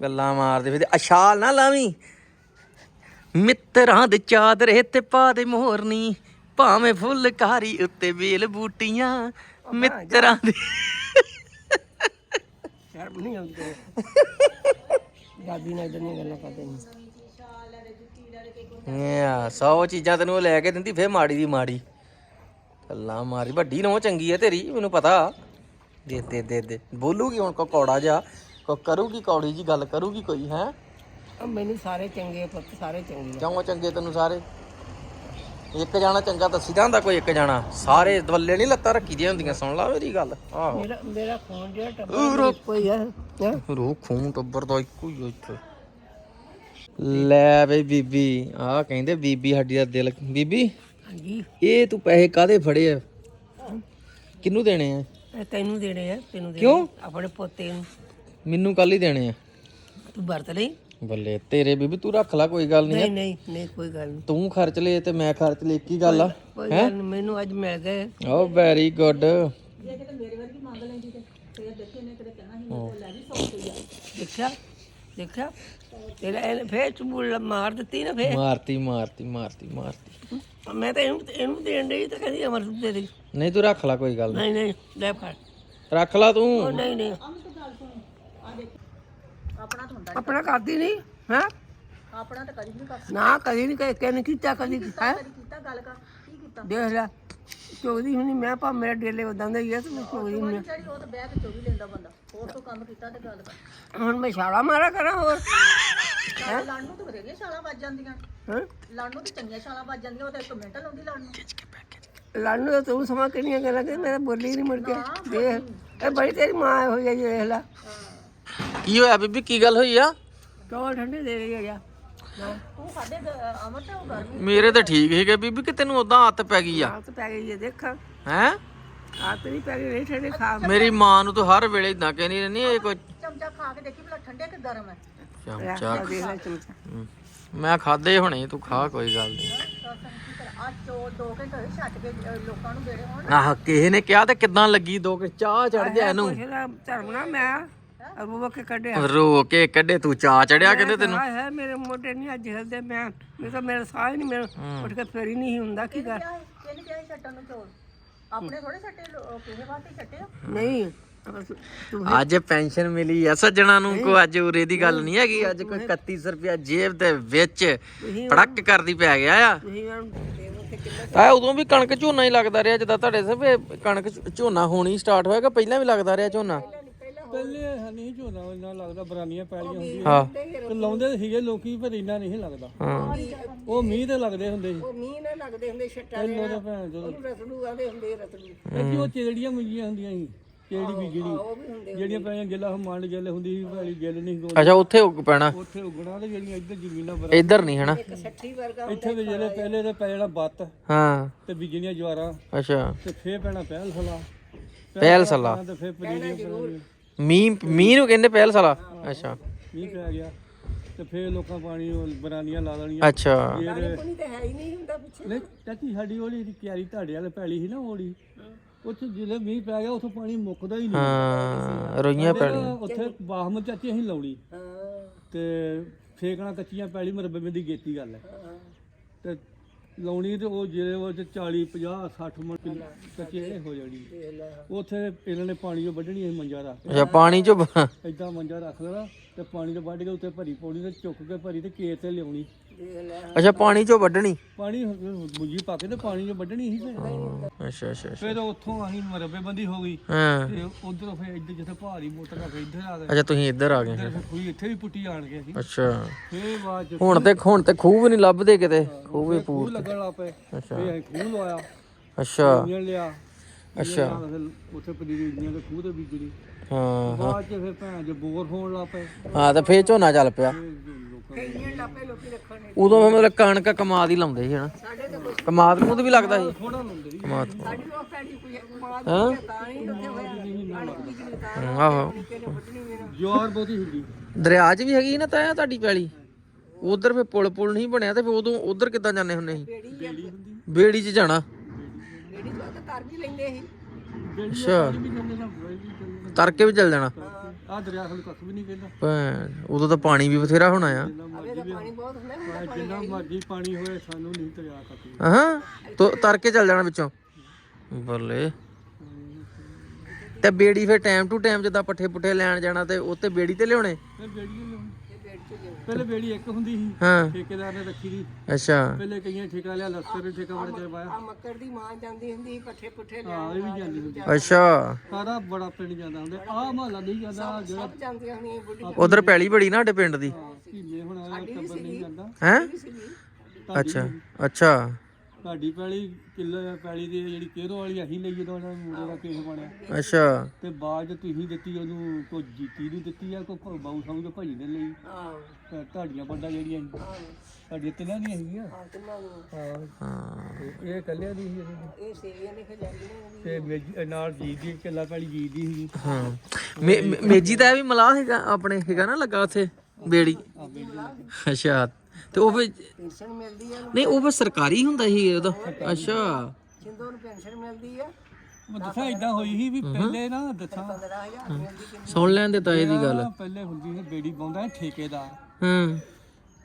ਗੱਲਾਂ ਮਾਰਦੇ ਫਿਰਦੇ ਅਸ਼ਾਲ ਨਾ ਲਾਵੀਂ। ਮਿੱਤਰਾਂ ਦੇ ਚਾਦਰੇ ਤੇ ਪਾ ਦੇ ਮੋਰਨੀ ਭਾਵੇਂ ਫੁੱਲਕਾਰੀ ਉੱਤੇ ਵੇਲ ਬੂਟੀਆਂ ਮਿੱਤਰਾਂ ਦੇ ਸ਼ਰਮ ਨਹੀਂ ਆਉਂਦੀ। ਦਾਦੀ ਨਾਲ ਇਦਾਂ ਦੀਆਂ ਗੱਲਾਂ ਕਰਦੇ ਨਹੀਂ ਆ ਸੌ ਚੀਜ਼ਾਂ ਤੈਨੂੰ ਲੈ ਕੇ ਦਿੰਦੀ ਫੇਰ ਮਾੜੀ ਦੀ ਮਾੜੀ। ਗੱਲਾਂ ਮਾਰੀ ਵੱਡੀ ਨੋ ਚੰਗੀ ਹੈ ਤੇਰੀ ਮੈਨੂੰ ਪਤਾ। ਦੇ ਦੇ ਦੇ ਦੇ। ਬੋਲੂਗੀ ਹੁਣ ਕੋ ਕੌੜਾ ਜਾ ਕੋ ਕਰੂਗੀ ਕੌੜੀ ਜੀ ਗੱਲ ਕਰੂਗੀ ਕੋਈ ਹੈ? ਆ ਮੈਨੂੰ ਸਾਰੇ ਚੰਗੇ ਪੁੱਤ ਸਾਰੇ ਚੰਗੇ ਆ। ਕਿਉਂ ਚੰਗੇ ਤੈਨੂੰ ਸਾਰੇ? ਇੱਕ ਜਾਣਾ ਚੰਗਾ ਦੱਸੀਦਾ ਹੁੰਦਾ ਕੋਈ ਇੱਕ ਜਾਣਾ। ਸਾਰੇ ਦਵੱਲੇ ਨਹੀਂ ਲੱਤਾਂ ਰੱਖੀ ਦੀਆਂ ਹੁੰਦੀਆਂ ਸੁਣ ਲਾ ਮੇਰੀ ਗੱਲ। ਆਹੋ। ਮੇਰਾ ਮੇਰਾ ਖੂਨ ਜਿਹੜਾ ਟੱਬਰ ਕੋਈ ਆ ਹੈਂ? ਰੋ ਖੂਨ ਟੱਬਰ ਦਾ ਇੱਕੋ ਹੀ ਆ ਇੱਥੇ। ਲੈ ਬਈ ਬੀਬੀ ਆਹ ਕਹਿੰਦੇ ਬੀਬੀ ਸਾਡੀ ਦਾ ਦਿਲ ਬੀਬੀ ਹਾਂਜੀ। ਇਹ ਤੂੰ ਪੈਸੇ ਕਾਦੇ ਫੜੇ ਆ? ਕਿਹਨੂੰ ਦੇਣੇ ਆ? ਇਹ ਤੈਨੂੰ ਦੇਣੇ ਆ ਤੈਨੂੰ ਦੇਣੇ ਕਿਉਂ? ਆ, ਆਪਣੇ ਪੋਤੇ ਨੂੰ। ਮੈਨੂੰ ਕੱਲ ਹੀ ਦੇਣੇ ਆ। ਤੂੰ ਵਰਤ ਲਈ? ਬੱਲੇ ਤੇਰੇ ਬੀਬੀ ਤੂੰ ਰੱਖ ਲੈ ਕੋਈ ਗੱਲ ਨਹੀਂ ਨਹੀਂ ਨਹੀਂ ਨਹੀਂ ਕੋਈ ਗੱਲ ਨਹੀਂ ਤੂੰ ਖਰਚ ਲੈ ਤੇ ਮੈਂ ਖਰਚ ਲੈ ਹੀ ਗੱਲ ਆ। ਕੋਈ ਗੱਲ ਨਹੀਂ ਮੈਨੂੰ ਅੱਜ ਮਿਲ ਗਏ। ਓ ਵੈਰੀ ਗੁੱਡ ਦੇਖਿਆ ਦੇਖਿਆ। ਤੇਰਾ ਇਹਨੇ ਫੇਰ ਚੁੰਬਲ ਮਾਰ ਦਿੱਤੀ ਨਾ ਫੇਰ। ਮਾਰਤੀ ਮਾਰਤੀ ਮਾਰਤੀ ਮਾਰਤੀ। ਮੈਂ ਤਾਂ ਇਹਨੂੰ ਇਹਨੂੰ ਦੇਣ ਡਈ ਤਾਂ ਕਹਿੰਦੀ ਅਮਰ ਦੇ ਦੇ। ਨਹੀਂ ਤੂੰ ਰੱਖ ਲੈ ਕੋਈ ਗੱਲ ਨਹੀਂ ਨਹੀਂ ਲੈ ਫੜ। ਨਹੀਂ ਰੱਖ ਲੈ ਤੂੰ। ਨਹੀਂ ਨਹੀਂ। ਆਪਣਾ ਕਰਦੀ ਨਹੀਂ ਹਾਂ? ਆਪਣਾ ਤਾਂ ਕਦੀ ਨਹੀਂ ਕਰ ਨਾ ਕਦੀ ਨਹੀਂ ਕਹੇ ਕਿਹਨੇ ਕੀਤਾ ਕਦੀ ਹੈ? ਕੀਤਾ ਗੱਲ ਕਰ ਕੀ ਕੀਤਾ? ਦੇਖ ਲੈ ਚੋਗਦੀ ਹੁਣੀ ਮੈਂ ਭਾ ਮੇਰਾ ਡੇਲੇ ਉਦਾਂ ਦਾ ਹੀ ਹੈ ਤੇ ਮੈਂ ਨਹੀਂ ਜਿਹੜੀ ਉਹ ਤਾਂ ਬਹਿ ਕੇ ਚੋਰੀ ਲੈਂਦਾ ਬੰਦਾ ਹੋਰ ਤੋਂ ਕੰਮ ਕੀਤਾ ਤੇ ਗੱਲ ਕਰ। ਹੁਣ ਮੈਂ ਛਾਲਾ ਮਾਰਾ ਕਰਾਂ ਹੋਰ? ਲੜਨ ਨੂੰ ਤਾਂ ਬਥੇਰੀਆਂ ਛਾਲਾਂ ਵੱਜ ਜਾਂਦੀਆਂ। ਹਾਂ? ਲੜਨ ਨੂੰ ਤਾਂ ਚੰਗੀਆਂ ਛਾਲਾਂ ਵੱਜ ਜਾਂਦੀਆਂ ਉਹ ਤਾਂ ਇੱਕ ਮਿੰਟ ਲਾਉਂਦੀ ਲੜਨ ਨੂੰ। ਲੜਨ ਦਾ ਤੂੰ ਸਮਾਂ ਕਿੰਨੀਆਂ ਗੱਲਾਂ ਕਿ ਮੈਂ ਤਾਂ ਬੋਲੀ ਨਹੀਂ ਮੁੜ ਕੇ। ਦੇਖ ਇਹ ਬੜੀ ਤੇਰੀ ਮਾਂ ਹੋਈ ਹੈ ਜੀ ਦੇਖ ਲੈ। ਕੀ ਹੋਇਆ ਬੀਬੀ? ਕੀ ਗੱਲ ਹੋਈ ਆ? ਚੌਲ ਠੰਡੇ ਦੇ ਰਹੀ ਹੈ ਜਾ ਤੂੰ ਸਾਡੇ ਗ- ਅਮਰ ਤੇ ਉਹ ਗਰਮੀ ਮੇਰੇ ਤਾਂ ਠੀਕ ਸੀਗੇ ਬੀਬੀ ਕਿ ਤੈਨੂੰ ਉਦਾਂ ਆਦਤ ਪੈ ਗਈ ਆ? ਆਤ ਪੈ ਗਈ ਹੈ ਦੇਖ। ਹੈ? ਆਤ ਨਹੀਂ ਪੈ ਗਈ ਨਹੀਂ ਠੰਡੇ ਖਾ ਮੇਰੀ ਮਾਂ ਨੂੰ ਤੂੰ ਹਰ ਵੇਲੇ ਇਦਾਂ ਕਹਿੰਦੀ ਰਹਿੰਦੀ ਇਹ ਕੋਈ ਚਮਚਾ ਖਾ ਕੇ ਦੇਖੀ ਭਲਾ ਠੰਡੇ ਕਿ ਗਰਮ ਹੈ ਚਮਚਾ ਦੇਖ ਲੈ ਚਮਚਾ। ਹਮ, ਮੈਂ ਖਾਦੇ ਹੋਣੇ ਤੂੰ ਖਾ ਕੋਈ ਗੱਲ ਨਹੀਂ ਆ ਚੋ ਦੋ ਘੰਟੇ ਹੋਏ ਛੱਡ ਕੇ ਅ, ਲੋਕਾਂ ਨੂੰ ਦੇਣੇ ਹੋਣ। ਆਹ ਕਿਸੇ ਨੇ ਕਿਹਾ ਤੇ ਕਿਦਾਂ ਲੱਗੀ ਦੋ ਕਿ ਚਾਹ ਚੜ ਗਿਆ ਇਹਨੂੰ। ਇਹਦਾ ਧਰਮਣਾ ਮੈਂ ਅਬੂ ਕੇ ਕੱਢਿਆ। ਰੋ ਕੇ ਕੱਢੇ ਤੂੰ ਚਾਹ ਚੜਿਆ ਕਹਿੰਦੇ ਤੈਨੂੰ? ਹਾਏ ਹਾਏ ਮੇਰੇ ਮੋਢੇ ਨਹੀਂ ਅੱਜ ਹਿਲਦੇ ਮੈਂ ਮੇਰੇ ਤਾਂ ਮੇਰਾ ਸਾਹ ਹੀ ਨਹੀਂ ਮੇਰਾ ਉੱਠ ਕੇ ਫੇਰ ਹੀ ਨਹੀਂ ਹੁੰਦਾ ਕੀ ਕਰ ਕਿਹਨੇ ਕਿਹਾ ਸੀ ਛੱਟਣ ਨੂੰ ਚੋਰ ਆਪਣੇ ਥੋੜੇ ਛੱਟੇ ਲੋ- ਕਿਸੇ ਵਾਸਤੇ ਛੱਟੇ ਆ? ਨਹੀਂ ਬਸ ਤੂੰ ਅੱਜ ਪੈਨਸ਼ਨ ਮਿਲੀ ਆ ਸੱਜਣਾ ਨੂੰ ਕੋ ਅੱਜ ਉਰੇ ਦੀ ਗੱਲ ਨਹੀਂ ਹੈਗੀ ਅੱਜ ਕੋਈ 3100 ਰੁਪਿਆ ਜੇਬ ਦੇ ਵਿੱਚ ਫੜਕ ਕਰਦੀ ਪੈ ਗਿਆ ਆ। ਤੁਸੀਂ ਤਾਂ ਉਦੋਂ ਵੀ ਕਣਕ ਝੋਨਾ ਹੀ ਲੱਗਦਾ ਰਿਹਾ ਜਿੱਦਾਂ ਤੁਹਾਡੇ ਸਭੇ ਕਣਕ ਝੋਨਾ ਹੋਣੀ ਸਟਾਰਟ ਹੋਏਗਾ ਪਹਿਲਾਂ ਵੀ ਲੱਗਦਾ ਰਿਹਾ ਝੋਨਾ? ਪਹਿਲੇ ਨਹੀਂ ਝੋਨਾ ਇੰਨਾ ਲੱਗਦਾ ਬਰਾਨੀਆਂ ਪੈਲੀਆਂ ਹੁੰਦੀਆਂ। ਹਾਂ। ਤੇ ਲਾਉਂਦੇ ਤਾਂ ਸੀਗੇ ਲੋਕੀ ਪਰ ਇੰਨਾ ਨਹੀਂ ਲੱਗਦਾ। ਹਾਂ। ਉਹ ਮੀਂਹ ਤੇ ਲੱਗਦੇ ਹੁੰਦੇ ਸੀ। ਉਹ ਮੀਂਹ ਨਾ ਲੱਗਦੇ ਹੁੰਦੇ ਛੱਟਾ ਭੈਣ ਉਹਨੂੰ ਰਸਲੂ ਆਦੇ ਹੁੰਦੇ ਰਸਲੂ ਇੱਥੇ ਉਹ ਚੇੜੀਆਂ ਮੁੰਜੀਆਂ ਹੁੰਦੀਆਂ ਸੀ ਚੇੜੀ ਵੀ ਹੁੰਦੇ ਜਿਹੜੀਆਂ ਪੈਲੀਆਂ ਗਿੱਲਾ ਮੰਡ ਗਿੱਲ ਹੁੰਦੀ ਸੀ ਪੈਲੀ ਗਿੱਲ ਨਹੀਂ ਸੀ। ਅੱਛਾ ਉੱਥੇ ਉੱਗ ਪੈਣਾ। ਉੱਥੇ ਉਗਣਾ ਤੇ ਜਿਹੜੀਆਂ ਇੱਧਰ ਜ਼ਮੀਨਾਂ ਬਰਾ ਇੱਧਰ ਨਹੀਂ ਹਨਾ? ਇੱਕ ਸੱਠੀ ਵਰਗਾ ਇੱਥੇ ਵੀ ਜਿਹੜੇ ਪਹਿਲੇ ਤੇ ਪੈ ਜਾਣਾ ਬੱਤ ਹਾਂ। ਤੇ ਬੀਜਣੀਆਂ ਜਵਾਰਾਂ। ਅੱਛਾ। ਤੇ ਫੇਰ ਪੈਣਾ ਪਹਿਲ ਸਲਾ ਪਹਿਲ ਸਲਾ ਤੇ ਫੇਰ ਪੈਣੀਆਂ। ਮੀਂਹ ਮੀਂਹ ਨੂੰ ਕਹਿੰਦੇ ਪਹਿਲ ਸਾਲਾ। ਅੱਛਾ। ਮੀਂਹ ਪੈ ਗਿਆ ਤੇ ਫੇਰ ਲੋਕਾਂ ਪਾਣੀ ਉਹ ਬਰਾਨੀਆਂ ਲਾ ਦੇਣੀਆਂ। ਅੱਛਾ। ਫੇਰ ਕੋਈ ਤਾਂ ਹੈ ਹੀ ਨਹੀਂ ਹੁੰਦਾ ਪਿੱਛੇ। ਨਹੀਂ ਚਾਚੀ ਸਾਡੀ ਉਹਦੀ ਜਿਹੜੀ ਕਿਆਰੀ ਤੁਹਾਡੇ ਵਾਲੇ ਪੈਲੀ ਸੀ ਨਾ ਉਹਦੀ ਉੱਥੇ ਜਦੋਂ ਮੀਂਹ ਪੈ ਗਿਆ ਉੱਥੋਂ ਪਾਣੀ ਮੁੱਕਦਾ ਹੀ ਨਹੀਂ। ਹਾਂ ਰੋਈਆਂ ਪੈਣੀਆਂ ਉੱਥੇ ਬਾਹਮ ਚਾਚੀ ਅਸੀਂ ਲਾਉਣੀ। ਹਾਂ। ਤੇ ਫੇਕਣਾ ਕੱਚੀਆਂ ਪੈਲੀ ਮਰਬੇ ਦੀ ਗੇਤੀ ਗੱਲ ਹੈ। ਤੇ ਲਾਉਣੀ ਤੇ ਉਹ ਜਿਹੜੇ ਉਹ 'ਚ 40 50 60 ਮਣ ਕਿੱਲੇ ਕੱਚੇ ਹੋ ਜਾਣੀ। ਉੱਥੇ ਇਹਨਾਂ ਨੇ ਪਾਣੀ ਉਹ ਵੱਢਣੀ ਸੀ ਮੰਜਾ ਰੱਖ ਅੱਛਾ ਪਾਣੀ ਚ ਬ- ਏਦਾਂ ਮੰਜਾ ਰੱਖ ਲੈਣਾ ਤੇ ਪਾਣੀ ਤੋਂ ਵੱਢ ਕੇ ਉੱਤੇ ਭਰੀ ਪਾਉਣੀ ਤੇ ਚੁੱਕ ਕੇ ਭਰੀ ਤੇ ਕੇਤ ਤੇ ਲਿਆਉਣੀ। ਦੇਖ ਲੈ ਅੱਛਾ ਪਾਣੀ ਚੋਂ ਵੱਢਣੀ? ਪਾਣੀ ਮੁੰਜੀ ਪਾ ਕੇ ਤੇ ਪਾਣੀ 'ਚ ਵੱਢਣੀ ਸੀ ਤੇ ਅੱਛਾ ਅੱਛਾ ਅੱਛਾ। ਫਿਰ ਉੱਥੋਂ ਅਸੀਂ ਮਰਬੇ ਬੰਦੀ ਹੋ ਗਈ। ਹਾਂ। ਤੇ ਉਧਰੋਂ ਫਿਰ ਇੱਧਰ ਜਿੱਥੇ ਭਾਰੀ ਮੋਟਰ ਰੱਖ ਇੱਧਰ ਆ ਗਏ। ਅੱਛਾ ਤੁਸੀਂ ਇੱਧਰ ਆ ਗਏ। ਫਿਰ ਕੋਈ ਇੱਥੇ ਵੀ ਪੁੱਟੀ ਆਣ ਕੇ ਅਸੀਂ ਅੱਛਾ। ਫਿਰ ਬਾਅਦ ਚ ਹੁਣ ਤੇ ਹੁਣ ਤੇ ਵੀ ਨਹੀਂ ਲੱਭਦੇ ਕਿਤੇ। ਖੂਹ ਵੀ ਖੂਹ ਪੂਰ ਲੱਗਣ ਲੱਗ ਪਏ। ਅੱਛਾ। ਫਿਰ ਅਸੀਂ ਖੂਹ ਲਵਾਇਆ। ਅੱਛਾ। ਇੰਜਣ ਲਿਆ। ਅੱਛਾ। ਫਿਰ ਉੱਥੇ ਪਨੀਰੀ ਇੰਜਣ ਦੇ ਖੂਹ ਤੇ ਬੀਜਣੀ ਹਾਂ ਬਾਅਦ ਚ ਫਿਰ ਭੈਣ ਜੇ ਬੋਰ ਹੋਣ ਲੱਗ ਪਏ। ਹਾਂ ਤੇ ਫੇਰ ਝੋਨਾ ਚੱਲ ਪਿਆ। ਉਦੋਂ ਫਿਰ ਮਤਲਬ ਕਣਕ ਕਮਾਦ ਹੀ ਲਾਉਂਦੇ ਸੀ ਹਨਾ। ਕਮਾਦ ਨੂੰ ਵੀ ਲੱਗਦਾ ਸੀ। ਥੋੜਾ ਲਾਉਂਦੇ ਸੀ। ਕਮਾਦ ਹਾਂ ਆਹੋ। ਜਵਾਰ ਬਹੁਤੀ ਹੁੰਦੀ। ਦਰਿਆ 'ਚ ਵੀ ਹੈਗੀ ਨਾ ਤਾਂ ਤੁਹਾਡੀ ਪੈਲੀ? ਉਧਰ ਫੇ ਪੁਲ ਪੁਲ ਨਹੀਂ ਬਣਿਆ ਤੇ ਫੇ ਉਦੋਂ ਉਧਰ ਕਿੱਦਾਂ ਜਾਂਦੇ ਹੁੰਦੇ ਸੀ? ਬੇੜੀ 'ਚ ਜਾਣਾ। ਵੀ ਲੈਂਦੇ ਸੀ ਅੱਛਾ। ਵੀ ਚੱਲ ਜਾਣਾ। ਆ ਦਰਿਆ ਸਾਨੂੰ ਕੱਖ ਵੀ ਨਹੀਂ ਕਹਿੰਦਾ। ਭੈਣ ਉਦੋਂ ਤਾਂ ਪਾਣੀ ਵੀ ਬਥੇਰਾ ਹੋਣਾ ਆ। ਜਿੰਨਾ ਮਰਜ਼ੀ ਅਵੇ ਤਾਂ ਪਾਣੀ ਬਹੁਤ ਹੁੰਦਾ ਹੁਣ ਭਾਵੇਂ ਜਿੰਨਾ ਮਰਜ਼ੀ ਪਾਣੀ ਹੋਏ ਸਾਨੂੰ ਨਹੀਂ ਦਰਿਆ ਕੱਖ ਹਾਂ ਤੋ ਤਰ ਕੇ ਚੱਲ ਜਾਣਾ ਵਿੱਚੋਂ। ਬੱਲੇ। ਤੇ ਬੇੜੀ ਫੇ ਟਾਈਮ ਟੂ ਟਾਈਮ ਜਿੱਦਾਂ ਪੱਠੇ ਪੁੱਠੇ ਲੈਣ ਜਾਣਾ ਤੇ ਉੱਤੇ ਬੇੜੀ ਤੇ ਲਿਆਉਣੇ? ਬੇੜੀ ਲਾਉਣੀ। ਪਹਿਲੇ ਬੇੜੀ ਇੱਕ ਹੁੰਦੀ ਸੀ ਹਾਂ। ਠੇਕੇਦਾਰ ਨੇ ਰੱਖੀ ਦੀ ਅੱਛਾ। ਪਹਿਲੇ ਕਈਆਂ ਠੇਕਾ ਲਿਆ ਲਸਕਰ ਨੇ ਠੇਕਾ ਬੜਾ ਚਿਰ ਪਾਇਆ। ਆ ਮੱਕੜ ਦੀ ਮਾਂ ਜਾਂਦੀ ਹੁੰਦੀ ਸੀ ਪੱਠੇ ਪੁੱਠੇ ਲੈ ਹਾਂ ਇਹ ਵੀ ਜਾਂਦੀ ਹੁੰਦੀ ਅੱਛਾ। ਸਾਰਾ ਬੜਾ ਪਿੰਡ ਜਾਂਦਾ ਹੁੰਦਾ। ਆਹ ਮਹੱਲਾ ਨਹੀਂ ਜਾਂਦਾ ਜਿਹੜਾ ਜਾਂਦੀਆਂ ਹੁੰਦੀਆਂ ਬੁੱਢੀ ਉਧਰ ਪੈਲੀ ਬੜੀ ਨਾ ਸਾਡੇ ਪਿੰਡ ਦੀ। ਢੀਲੇ ਹੁਣ ਆਇਆ ਟੱਬਰ ਨਹੀਂ ਜਾਂਦਾ। ਹੈ? ਅੱਛਾ ਅੱਛਾ। ਸਾਡੀ ਪੈਲੀ ਕਿੱਲੋ ਪੈਲੀ ਦੀ ਜਿਹੜੀ ਕੇਰੋ ਵਾਲੀ ਅਸੀਂ ਲਈ ਜਦੋਂ ਉਹਨਾਂ ਮੁੰਡੇ ਦਾ ਕੇਸ ਬਣਿਆ? ਅੱਛਾ। ਤੇ ਬਾਅਦ ਚ ਤੁਸੀਂ ਦਿੱਤੀ ਉਹਨੂੰ ਕੋਈ ਜੀਤੀ ਨੂੰ ਦਿੱਤੀ ਆ ਕੋਈ ਬਾਊ ਸਮਝ ਕੇ ਭਾਜੀ ਨੇ ਲਈ? ਹਾਂ। ਤੇ ਤੁਹਾਡੀਆਂ ਪੰਡਾ ਜਿਹੜੀਆਂ ਸੀ, ਸਾਡੀਆਂ ਤਿੰਨਾਂ ਦੀਆਂ ਸੀਗੀਆਂ? ਹਾਂ ਤੇ ਇਹ ਕੱਲਿਆਂ ਦੀ ਸੀ। ਇਹ ਸੇਵੀਆਂ ਨੇ ਖਜਾਲੀਆਂ ਤੇ ਮੇਜ- ਨਾਲ ਜੀ ਦੀ ਕਿੱਲਾ ਪੈਲੀ ਜੀ ਦੀ ਸੀ। ਹਾਂ। ਮੇਜੀ ਦਾ ਵੀ ਮਲਾਹ ਹੈਗਾ ਆਪਣੇ ਹੈਗਾ ਨਾ ਲੱਗਾ ਉੱਥੇ ਬੇੜੀ। ਅੱਛਾ। ਤੇ ਉਹ ਫਿਰ ਪੈਨਸ਼ਨ ਮਿਲਦੀ ਆ ਨਹੀਂ ਉਹ ਫਿਰ ਸਰਕਾਰੀ ਹੁੰਦਾ ਸੀ ਉਹਦਾ ਅੱਛਾ। ਨੂੰ ਪੈਨਸ਼ਨ ਮਿਲਦੀ ਆ। ਮੈਂ ਦੱਸਾਂ ਇਦਾਂ ਹੋਈ ਸੀ ਵੀ ਪਹਿਲੇ ਨਾ ਦੱਸਾਂ। 15000 ਮਿਲਦੀ ਕਿ ਸੁਣ ਲੈਣ ਦੇ ਤਾਏ ਦੀ ਗੱਲ। ਪਹਿਲੇ ਹੁੰਦੀ ਸੀ ਬੇੜੀ ਪਾਉਂਦਾ ਸੀ ਠੇਕੇਦਾਰ। ਹਾਂ।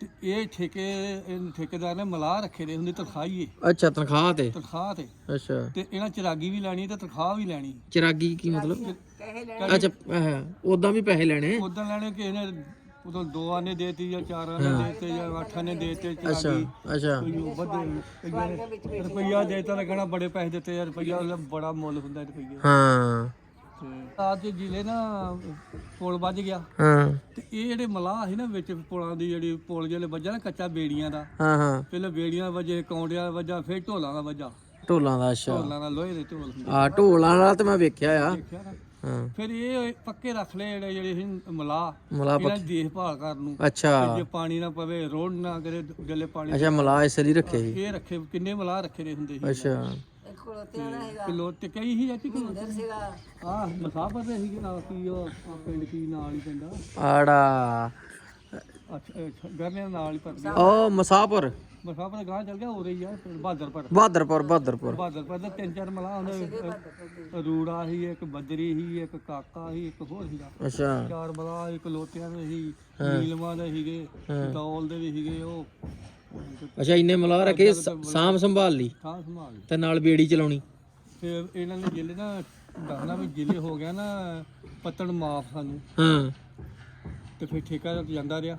ਤੇ ਇਹ ਠੇਕੇ ਇਹ ਠੇਕੇਦਾਰ ਨੇ ਮਲਾਹ ਰੱਖੇ ਦੇ ਹੁੰਦੇ ਤਨਖਾਹੀਏ ਅੱਛਾ ਤਨਖਾਹ ਤੇ। ਤਨਖਾਹ ਤੇ। ਅੱਛਾ। ਤੇ ਇਹਨਾਂ ਚਰਾਗੀ ਵੀ ਲੈਣੀ ਤੇ ਤਨਖਾਹ ਵੀ ਲੈਣੀ। ਚਿਰਾਗੀ ਕੀ ਮਤਲਬ? ਪੈਸੇ ਲੈ ਅੱਛਾ ਉਦਾਂ ਵੀ ਪੈਸੇ ਲੈਣੇ। ਉਦੋਂ ਲੈਣੇ ਕਿਸੇ ਨੇ ਉਦੋਂ ਦੋ ਆਨੇ ਦੇਤੀ ਜਾਂ ਚਾਰ ਆਨੇ ਦੇਤੇ ਜਾਂ ਅੱਠ ਆਨੇ ਦੇਤੇ ਚਰਾਗੀ ਅੱਛਾ ਕੋਈ ਉਹ ਵੱਧੇ ਰੁਪਈਆ ਦੇਤਾ ਲੱਗਣਾ ਬੜੇ ਪੈਸੇ ਦਿੱਤੇ ਯਾਰ ਰੁਪਈਆ ਉਹਦਾ ਬੜਾ ਮੁੱਲ ਹੁੰਦਾ ਰੁਪਈਆ ਹਾਂ। ਅੱਜ ਜ਼ਿਲ੍ਹੇ ਨਾ ਪੁਲ ਵੱਜ ਗਿਆ। ਹਾਂ। ਤੇ ਇਹ ਜਿਹੜੇ ਮਲਾਹ ਸੀ ਨਾ ਵਿੱਚ ਪੁਲਾਂ ਦੀ ਜਿਹੜੀ ਪੁਲ ਜਿਹੜੇ ਵੱਜਾ ਨਾ ਕੱਚਾ ਬੇੜੀਆਂ ਦਾ। ਹਾਂ ਹਾਂ। ਪਹਿਲਾਂ ਬੇੜੀਆਂ ਵਜੇ ਕੌਂਡਿਆਂ ਦਾ ਵੱਜਾ ਫਿਰ ਢੋਲਾਂ ਦਾ ਵੱਜਾ। ਢੋਲਾਂ ਦਾ ਅੱਛਾ। ਢੋਲਾਂ ਦਾ ਲੋਹੇ ਦੇ ਢੋਲ ਹੁੰਦੇ। ਆ ਢੋਲਾਂ ਵਾਲਾ ਤੇ ਮੈਂ ਵੇਖਿਆ ਆ। ਦੇਖਿਆ ਨਾ? ਹਾਂ। ਫਿਰ ਇਹ ਪੱਕੇ ਰੱਖ ਲਏ ਜਿਹੜੇ ਜਿਹੜੇ ਸੀ ਮਲਾਹ ਮਲਾ ਇਹਨਾਂ ਦੀ ਦੇਖਭਾਲ ਕਰਨ ਨੂੰ। ਅੱਛਾ। ਜੇ ਪਾਣੀ ਨਾ ਪਵੇ ਰੋਡ ਨਾ ਕਰੇ ਜਲੇ ਪਾਣੀ ਅੱਛਾ ਮਲਾ ਇਸ ਲਈ ਰੱਖੇ ਸੀ? ਇਹ ਰੱਖੇ ਕਿੰਨੇ ਮਲਾਹ ਰੱਖੇ ਦੇ ਹੁੰਦੇ ਸੀ। ਅੱਛਾ। ਖਲੋਤਿਆਂ ਦਾ ਹੈਗਾ ਕਿਲੋ ਤੇ ਕਈ ਹੀ ਜਾਂਦੀ ਕਿ ਅੰਦਰ ਸੀਗਾ। ਆਹ ਮਸਾਫਰ ਦੇ ਸੀਗੇ ਨਾਲ ਕੀ ਉਹ ਪਿੰਡ ਕੀ ਨਾਲ ਹੀ ਪੈਂਦਾ ਆੜਾ। ਨਾਲ ਹੀ ਪੱਤ ਗਿਆ। ਉਹ ਮਸਾਪੁਰ ਮਸਾਫਰ ਗਾਂ ਚੱਲ ਗਿਆ ਉਰੇ ਹੀ ਆ ਬਹਾਦਰਪੁਰ। ਬਹਾਦਰਪੁਰ ਬਹਾਦਰਪੁਰ। ਬਹਾਦਰਪੁਰ ਦੇ ਤਿੰਨ ਚਾਰ ਮਲਾਹ ਹੁੰਦੇ ਰੂੜਾ ਸੀ ਇੱਕ ਬੱਦਰੀ ਸੀ ਇੱਕ ਕਾਕਾ ਸੀ ਇੱਕ ਹੋਰ ਸੀਗਾ। ਅੱਛਾ। ਚਾਰ ਮਲਾਹ ਇੱਕ ਲੋਤਿਆਂ ਦੇ ਸੀ ਨੀਲਮਾਂ ਦੇ ਸੀਗੇ ਦੌਲ ਦੇ ਵੀ ਸੀਗੇ ਉਹ। ਅੱਛਾ ਇੰਨੇ ਮਲਾ ਰੱਖੇ ਸਾਮ ਸੰਭਾਲ ਲਈ। ਥਾਂ ਸੰਭਾਲ ਲਈ। ਤੇ ਨਾਲ ਬੇੜੀ ਚਲਾਉਣੀ। ਫਿਰ ਇਹਨਾਂ ਨੇ ਜ਼ਿਲ੍ਹੇ ਨਾ ਦੱਸਣਾ ਵੀ ਜ਼ਿਲ੍ਹੇ ਹੋ ਗਿਆ ਨਾ ਪੱਤਣ ਮਾਫ ਸਾਨੂੰ। ਹਾਂ। ਤੇ ਫਿਰ ਠੇਕਾ ਜਾਂਦਾ ਰਿਹਾ।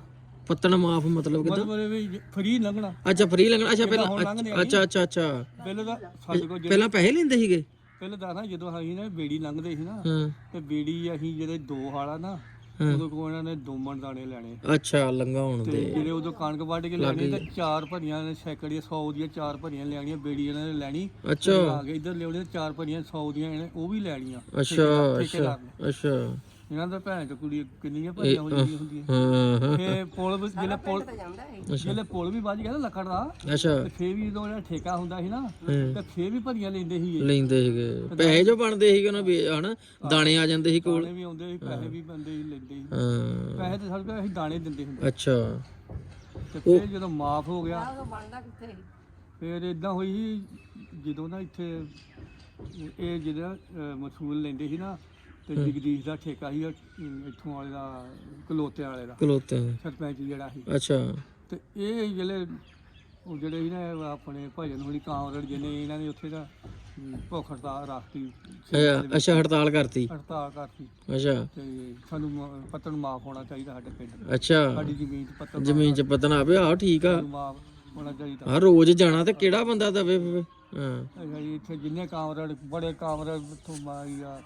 ਪੱਤਣ ਮਾਫ ਮਤਲਬ ਕਿਦਾਂ? ਮਤਲਬ ਇਹ ਵੀ ਫਰੀ ਲੰਘਣਾ। ਅੱਛਾ ਫ੍ਰੀ ਲੱਗਣਾ ਅੱਛਾ ਹੁਣ ਪਹਿਲਾਂ ਅੱਛਾ ਅੱਛਾ ਅੱਛਾ। ਪਹਿਲੇ ਤਾਂ ਸਾਡੇ ਕੋਲ ਪਹਿਲਾਂ ਪੈਸੇ ਲੈਂਦੇ ਸੀਗੇ? ਪਹਿਲੇ ਤਾਂ ਨਾ ਜਦੋਂ ਅਸੀਂ ਨਾ ਬੇੜੀ ਲੰਘਦੇ ਸੀ ਨਾ ਹਾਂ। ਤੇ ਬੇੜੀ ਅਸੀਂ ਜਿਹੜੇ ਦੋ ਹਾਲਾ ਨਾ ਉਦੋਂ ਕੋਲ ਇਹਨਾਂ ਨੇ ਦੋ ਮਣ ਦਾਣੇ ਲੈਣੇ। ਅੱਛਾ ਲੰਘਾਉਣ ਤੇ ਦੇ। ਜਿਹੜੇ ਉਦੋਂ ਕਣਕ ਵੱਢ ਕੇ ਲੈਣੀ ਤੇ ਚਾਰ ਭਰੀਆਂ ਨੇ ਸੈਕੜੀਆਂ 100 ਦੀਆਂ ਚਾਰ ਭਰੀਆਂ ਲੈਣੀਆਂ ਬੇੜੀ ਇਹਨਾਂ ਨੇ ਲੈਣੀ। ਅੱਛਾ। ਆ ਕੇ ਇੱਧਰ ਲਿਆਉਣੇ ਚਾਰ ਭਰੀਆਂ 100 ਦੀਆਂ ਇਹਨੇ ਉਹ ਵੀ ਲੈਣੀਆਂ। ਅੱਛਾ ਨੇ ਅੱਛਾ। ਇਹਨਾਂ ਦਾ ਭੈਣ ਚ ਕੁੜੀ ਕਿੰਨੀਆਂ ਭਰੀਆਂ ਹੋ ਜਾਂਦੀਆਂ ਹੁੰਦੀਆਂ। ਹਾਂ ਫੇ ਪੁਲ ਵੀ ਜਿਹੜੇ ਪੁਲ ਜਿਹੜੇ ਪੁਲ ਵੀ ਵੱਜ ਗਿਆ ਨਾ ਲੱਕੜ ਦਾ ਅੱਛਾ। ਤੇ ਫੇ ਵੀ ਜਦੋਂ ਜਿਹੜਾ ਠੇਕਾ ਹੁੰਦਾ ਸੀ ਨਾ ਤੇ ਫੇ ਵੀ ਭਰੀਆਂ ਲੈਂਦੇ ਸੀ ਲੈਂਦੇ ਸੀਗੇ। ਪੈਸੇ ਜੋ ਬਣਦੇ ਸੀਗੇ ਉਹਨਾਂ ਵੀ ਹਨਾ? ਦਾਣੇ ਆ ਜਾਂਦੇ ਸੀ ਕੋਲ। ਦਾਣੇ ਵੀ ਆਉਂਦੇ ਸੀ ਪੈਸੇ ਵੀ ਬੰਦੇ ਹੀ ਲੈਂਦੇ ਸੀ। ਹਾਂ। ਪੈਸੇ ਤੇ ਸਾਡੇ ਕੋਲ ਅਸੀਂ ਦਾਣੇ ਦਿੰਦੇ ਹੁੰਦੇ ਅੱਛਾ। ਤੇ ਫਿਰ ਜਦੋਂ ਮਾਫ ਹੋ ਗਿਆ ਉਹ ਬਣਦਾ ਕਿੱਥੇ ਫਿਰ ਇਦਾਂ ਹੋਈ ਸੀ ਜਦੋਂ ਨਾ ਇੱਥੇ ਇਹ ਜਿਹੜਾ ਮਸੂਲ ਲੈਂਦੇ ਸੀ ਨਾ ਤੇ ਜਗਦੀਸ਼ ਦਾ ਠੇਕਾ ਸੀ ਉਹ, ਅਮ, ਇੱਥੋਂ ਵਾਲੇ ਦਾ ਕਲੋਤੇ ਵਾਲੇ ਦਾ। ਕਲੋਤੇ ਸਰਪੰਚ ਜਿਹੜਾ ਸੀ। ਅੱਛਾ। ਤੇ ਇਹ ਜਿਹੜੇ ਉਹ ਜਿਹੜੇ ਸੀ ਨਾ ਇਹ ਆਪਣੇ ਭਜਨ ਹੋਣੀ ਕਾਂਵਰੜ ਜਿਹਨੇ ਇਹਨਾਂ ਨੇ ਉੱਥੇ ਦਾ ਅਮ, ਭੁੱਖ ਹੜਤਾਲ ਰੱਖਤੀ। ਅੱਛਾ ਅੱਛਾ ਹੜਤਾਲ ਕਰਤੀ। ਹੜਤਾਲ ਕਰਤੀ। ਅੱਛਾ। ਤੇ ਸਾਨੂੰ ਮ- ਪੱਤਣ ਮਾਫ ਹੋਣਾ ਚਾਹੀਦਾ ਸਾਡੇ ਪਿੰਡ ਅੱਛਾ। ਸਾਡੀ ਜ਼ਮੀਨ 'ਚ ਪੱਤਣ ਜ਼ਮੀਨ ਚ ਪਤਨ ਆਵੇ ਆਹ ਠੀਕ ਆ। ਮਾਫ ਹੋਣਾ ਚਾਹੀਦਾ। ਹਾਂ ਰੋਜ਼ ਜਾਣਾ ਤੇ ਕਿਹੜਾ ਬੰਦਾ ਦਵੇ ਫਿਰ? ਹਾਂ। ਅੱਛਾ ਜੀ, ਇੱਥੇ ਜਿੰਨੇ ਕਾਮਰੜ ਬੜੇ ਕਾਮਰੜ ਤੋਂ ਮਾਰੀ ਆ।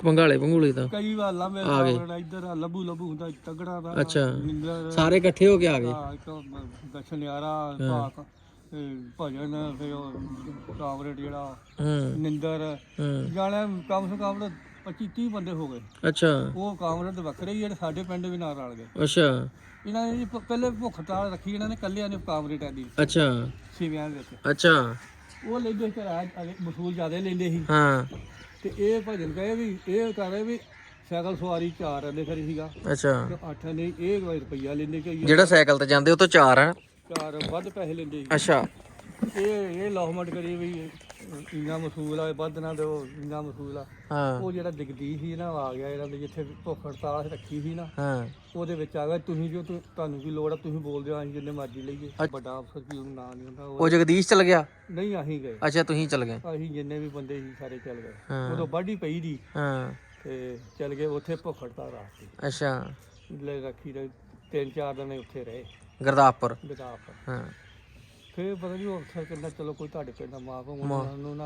ਕਈ ਵਾਰ ਲਾਂਬੇ ਕਾਮਰੜ ਇੱਧਰ ਆ ਲੱਭੂ ਲੱਭੂ ਹੁੰਦਾ ਤਗੜਾ ਦਾ। ਅੱਛਾ। ਨਿੰਦਰ ਸਾਰੇ ਇਕੱਠੇ ਹੋ ਕੇ ਆ ਗਏ। ਆ ਇੱਕ ਦਸ਼ਨਿਆਰਾ ਭਾਕ ਤੇ ਭਜਨ ਫਿਰ ਉਹ ਕਾਮਰੜ ਜਿਹੜਾ ਹਾਂ। ਨਿੰਦਰ। ਹਾਂ। ਜਾਣੇ ਕਮ ਸੇ ਕਮ 25 30 ਬੰਦੇ ਹੋ ਗਏ। ਅੱਛਾ। ਉਹ ਕਾਮਰੜ ਦੇ ਵੱਖਰੇ ਹੀ ਜਿਹੜੇ ਸਾਡੇ ਪਿੰਡ ਵੀ ਨਾਲ ਰਲ ਗਏ। ਅੱਛਾ। ਇਹਨਾਂ ਨੇ ਜੀ ਪ- ਪਹਿਲੇ ਭੁੱਖ ਤਾਲ ਰੱਖੀ ਇਹਨਾਂ ਨੇ ਕੱਲਿਆਂ ਨੇ ਕਾਮਰੇਟ ਆਦੀ ਅੱਛਾ। ਸਿਵਿਆਂ ਦੇ ਵਿੱਚ। ਅੱਛਾ। ਉਹ ਲੈਂਦੇ ਕਿਰਾਇਆ ਮਸੂਲ ਜ਼ਿਆਦਾ ਲੈਂਦੇ ਸੀ। ਹਾਂ। ਤੇ ਇਹ ਭਜਨ ਕਹੇ ਵੀ ਇਹ ਕਰੇ ਵੀ ਸਾਈਕਲ ਸਵਾਰੀ ਚਾਰ ਆਂਦੇ ਖਰੀ ਸੀਗਾ। ਅੱਛਾ। ਤੇ ਅੱਠ ਨੇ ਇਹ ਰੁਪਈਆ ਲੈਂਦੇ ਕਿ ਜਿਹੜਾ ਸਾਈਕਲ ਤੇ ਜਾਂਦੇ ਉਹ ਤੋਂ ਚਾਰ ਆ। ਚਾਰ ਵੱਧ ਪੈਸੇ ਲੈਂਦੇ ਸੀ। ਅੱਛਾ। ਇਹ ਇਹ ਲਾਹਮਟ ਕਰੀ ਵੀ ਇੰਨਾ ਮਸੂਲ ਆ ਵੱਧ ਨਾ ਦਿਓ ਇੰਨਾ ਮਸੂਲ ਆ। ਹਾਂ। ਉਹ ਜਿਹੜਾ ਜਗਦੀਸ਼ ਸੀ ਨਾ ਆ ਗਿਆ ਇਹਨਾਂ ਦੇ ਜਿੱਥੇ ਭੁੱਖ ਹੜਤਾਲ ਰੱਖੀ ਸੀ ਨਾ ਹਾਂ। ਉਹਦੇ ਵਿੱਚ ਆ ਗਿਆ। ਤੁਸੀਂ ਜੋ ਤੁ- ਤੁਹਾਨੂੰ ਕੀ ਲੋੜ ਆ ਤੁਸੀਂ ਬੋਲਦੇ ਹੋ ਅਸੀਂ ਜਿੰਨੇ ਮਰਜ਼ੀ ਲਈਏ। ਵੱਡਾ ਅਫਸਰ ਕੀ ਉਹਨੂੰ ਨਾਂ ਨਹੀਂ ਹੁੰਦਾ ਉਹ ਉਹ ਜਗਦੀਸ਼ ਚਲ ਗਿਆ? ਨਹੀਂ ਅਸੀਂ ਗਏ। ਅੱਛਾ ਤੁਸੀਂ ਚਲ ਗਏ। ਅਸੀਂ ਜਿੰਨੇ ਵੀ ਬੰਦੇ ਸੀ ਸਾਰੇ ਚੱਲ ਗਏ। ਹਾਂ। ਉਦੋਂ ਵਾਢੀ ਪਈ ਦੀ। ਹਾਂ। ਤੇ ਚੱਲ ਗਏ ਉੱਥੇ ਭੁੱਖ ਹੜਤਾਲ ਰਾਸਤੇ ਅੱਛਾ। ਲੈ ਰੱਖੀ ਦੇ ਤਿੰਨ ਚਾਰ ਦਿਨ ਉੱਥੇ ਰਹੇ। ਗੁਰਦਾਸਪੁਰ। ਬਿਤਾਪ ਹਾਂ। ਫੇਰ ਪਤਾ ਨਹੀਂ ਉਹ ਅਫਸਰ ਕਹਿੰਦਾ ਚਲੋ ਕੋਈ ਤੁਹਾਡੇ ਪਿੰਡ ਦਾ ਮਾਫ ਹੋ ਉਹਨਾਂ ਨੂੰ ਨਾ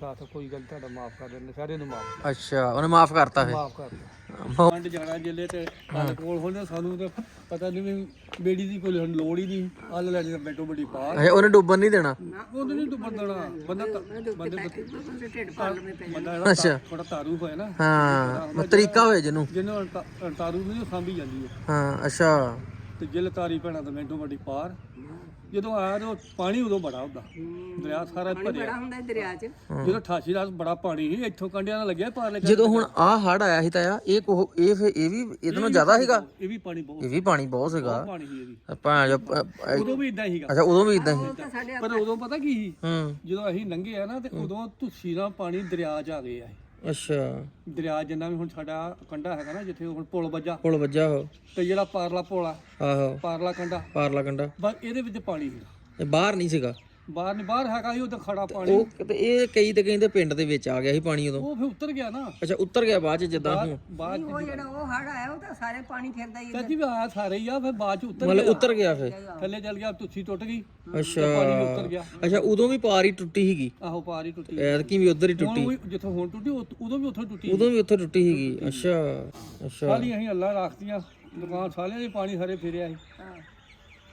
ਦੱਸ ਕੋਈ ਗੱਲ ਤੁਹਾਡਾ ਮਾਫ ਕਰ ਦਿੰਦੇ ਸਾਰੇ ਨੂੰ ਮਾਫ ਅੱਛਾ ਉਹਨੇ ਮਾਫ ਕਰਤਾ ਫੇ ਮਾਫ ਕਰ ਦਿਓ ਪਿੰਡ ਜਾਣਾ ਜਿੱਲੇ ਤੇ ਸਾਡੇ ਕੋਲ ਹੋਣੇ ਸਾਨੂੰ ਤਾਂ ਪਤਾ ਨਹੀਂ ਵੀ ਬੇੜੀ ਦੀ ਕੋਈ ਹੁਣ ਲੋੜ ਹੀ ਨਹੀਂ ਆਲ ਲੈ ਜਾ ਬੈਠੋ ਬੜੀ ਪਾਰ ਅੱਛਾ ਉਹਨੇ ਡੁੱਬਣ ਨਹੀਂ ਦੇਣਾ? ਉਹਦੇ ਨਹੀਂ ਡੁੱਬਣ ਦੇਣਾ ਬੰਦਾ ਤਾਂ- ਬੰਦੇ ਬੰਦੇ ਢਿੱਡ ਪਾਲ ਲਵੇਂ ਪੈ ਬੰਦਾ ਜਿਹੜਾ ਅੱਛਾ। ਥੋੜਾ ਤਾਰੂ ਹੋਇਆ ਨਾ। ਹਾਂ ਉਹ ਤਰੀਕਾ ਹੋਏ ਜਿਹਨੂੰ। ਜਿਹਨੂੰ ਤਾਰੂ ਵੀ ਸਾਂਭੀ ਜਾਂਦੀ ਹੈ। ਹਾਂ ਅੱਛਾ। ਤੇ ਜਿੱਲ ਤਾਰੀ ਪੈਣਾ ਤਾਂ ਮਿੰਟੋ ਵੱਡੀ ਪਾਰ। ਜਦੋਂ ਆਇਆ ਤੇ ਉਹ ਪਾਣੀ ਉਦੋਂ ਬੜਾ ਹੁੰਦਾ। ਦਰਿਆ ਸਾਰਾ ਭਰਿਆ। ਬੜਾ ਹੁੰਦਾ ਇਹ ਦਰਿਆ 'ਚ। ਜਦੋਂ 88 ਰਾਤ ਬੜਾ ਪਾਣੀ ਸੀ ਇੱਥੋਂ ਕੰਡਿਆਂ ਨਾਲ ਲੱਗਿਆ ਪਾਰ ਲੱਗਿਆ ਜਦੋਂ ਹੁਣ ਆਹ ਹੜ ਆਇਆ ਸੀ ਤਾਂ ਆ ਇਹ ਕੋ ਇਹ ਫੇ ਇਹ ਵੀ ਇਹਦੇ ਨਾਲੋਂ ਜ਼ਿਆਦਾ ਸੀਗਾ? ਇਹ ਵੀ ਪਾਣੀ ਬਹੁਤ ਇਹ ਵੀ ਪਾਣੀ ਬਹੁਤ ਸੀਗਾ। ਪਾਣੀ ਸੀ ਇਹਦੀ ਜੋ- ਅ- ਉਦੋਂ ਵੀ ਇਦਾਂ ਸੀਗਾ। ਅੱਛਾ ਉਦੋਂ ਵੀ ਇਦਾਂ ਸੀ। ਸਾਡੇ ਪਰ ਉਦੋਂ ਪਤਾ ਕੀ ਸੀ? ਹੂੰ। ਜਦੋਂ ਅਸੀਂ ਲੰਘੇ ਆ ਨਾ ਤੇ ਉਦੋਂ ਤੁਸੀਂ ਨਾਲ ਪਾਣੀ ਦਰਿਆ 'ਚ ਆ ਗਏ ਆ। ਇਹ। ਅੱਛਾ। ਦਰਿਆ ਜਿੰਨਾ ਵੀ ਹੁਣ ਸਾਡਾ ਕੰਡਾ ਹੈਗਾ ਨਾ ਜਿੱਥੇ ਹੁਣ ਪੁਲ ਵੱਜਾ। ਪੁਲ ਵੱਜਾ ਹੋ ਤੇ ਜਿਹੜਾ ਪਾਰਲਾ ਪੁਲ ਆ ਆਹੋ। ਪਾਰਲਾ ਕੰਡਾ ਪਾਰਲਾ ਕੰਡਾ ਬਸ ਇਹਦੇ ਵਿੱਚ ਪਾਣੀ ਸੀਗਾ। ਇਹ ਬਾਹਰ ਨਹੀਂ ਸੀਗਾ? ਬਾਹਰ ਨਹੀਂ ਬਾਹਰ ਹੈਗਾ ਸੀ ਉਦੋਂ ਖੜਾ ਪਾਣੀ। ਉਹ ਤੇ ਇਹ ਕਈ ਤੇ ਕਹਿੰਦੇ ਪਿੰਡ ਦੇ ਵਿੱਚ ਆ ਗਿਆ ਸੀ ਪਾਣੀ ਉਦੋਂ। ਉਹ ਫਿਰ ਉਤਰ ਗਿਆ ਨਾ। ਅੱਛਾ ਉੱਤਰ ਗਿਆ ਬਾਅਦ ਚ ਜਿੱਦਾਂ ਹੁਣ। ਬਾਅਦ ਉਹ ਜਿਹੜਾ ਉਹ ਹੜ ਆਇਆ ਉਹ ਤਾਂ ਸਾਰੇ ਪਾਣੀ ਫਿਰਦਾ ਹੀ ਚਾਚੀ ਵੀ ਆਇਆ ਸਾਰੇ ਹੀ ਆ ਫਿਰ ਬਾਅਦ ਚ ਉਤਰ ਮਤਲਬ ਉੱਤਰ ਗਿਆ ਫੇ ਥੱਲੇ ਚੱਲ ਗਿਆ ਤੁਸੀਂ ਟੁੱਟ ਗਈ। ਅੱਛਾ। ਪਾਣੀ ਵੀ ਉਤਰ ਗਿਆ। ਅੱਛਾ ਉਦੋਂ ਵੀ ਪਾਰ ਹੀ ਟੁੱਟੀ ਸੀਗੀ। ਆਹੋ ਪਾਰ ਹੀ ਟੁੱਟੀ। ਐਤਕੀ ਵੀ ਉਧਰ ਹੀ ਟੁੱਟੀ। ਜਿੱਥੋਂ ਹੁਣ ਟੁੱਟੀ ਉਦੋਂ ਵੀ ਉੱਥੋਂ ਟੁੱਟੀ ਉਦੋਂ ਵੀ ਉੱਥੇ ਟੁੱਟੀ ਸੀਗੀ। ਅੱਛਾ ਅੱਛਾ। ਸਾਲੀ ਅਸੀਂ ਅੱਲਾ ਰੱਖਤੀਆਂ। ਦੁਕਾਨ ਸਾਲਿਆਂ ਦੇ ਪਾਣੀ ਸਾਰੇ ਫਿਰਿਆ ਸੀ।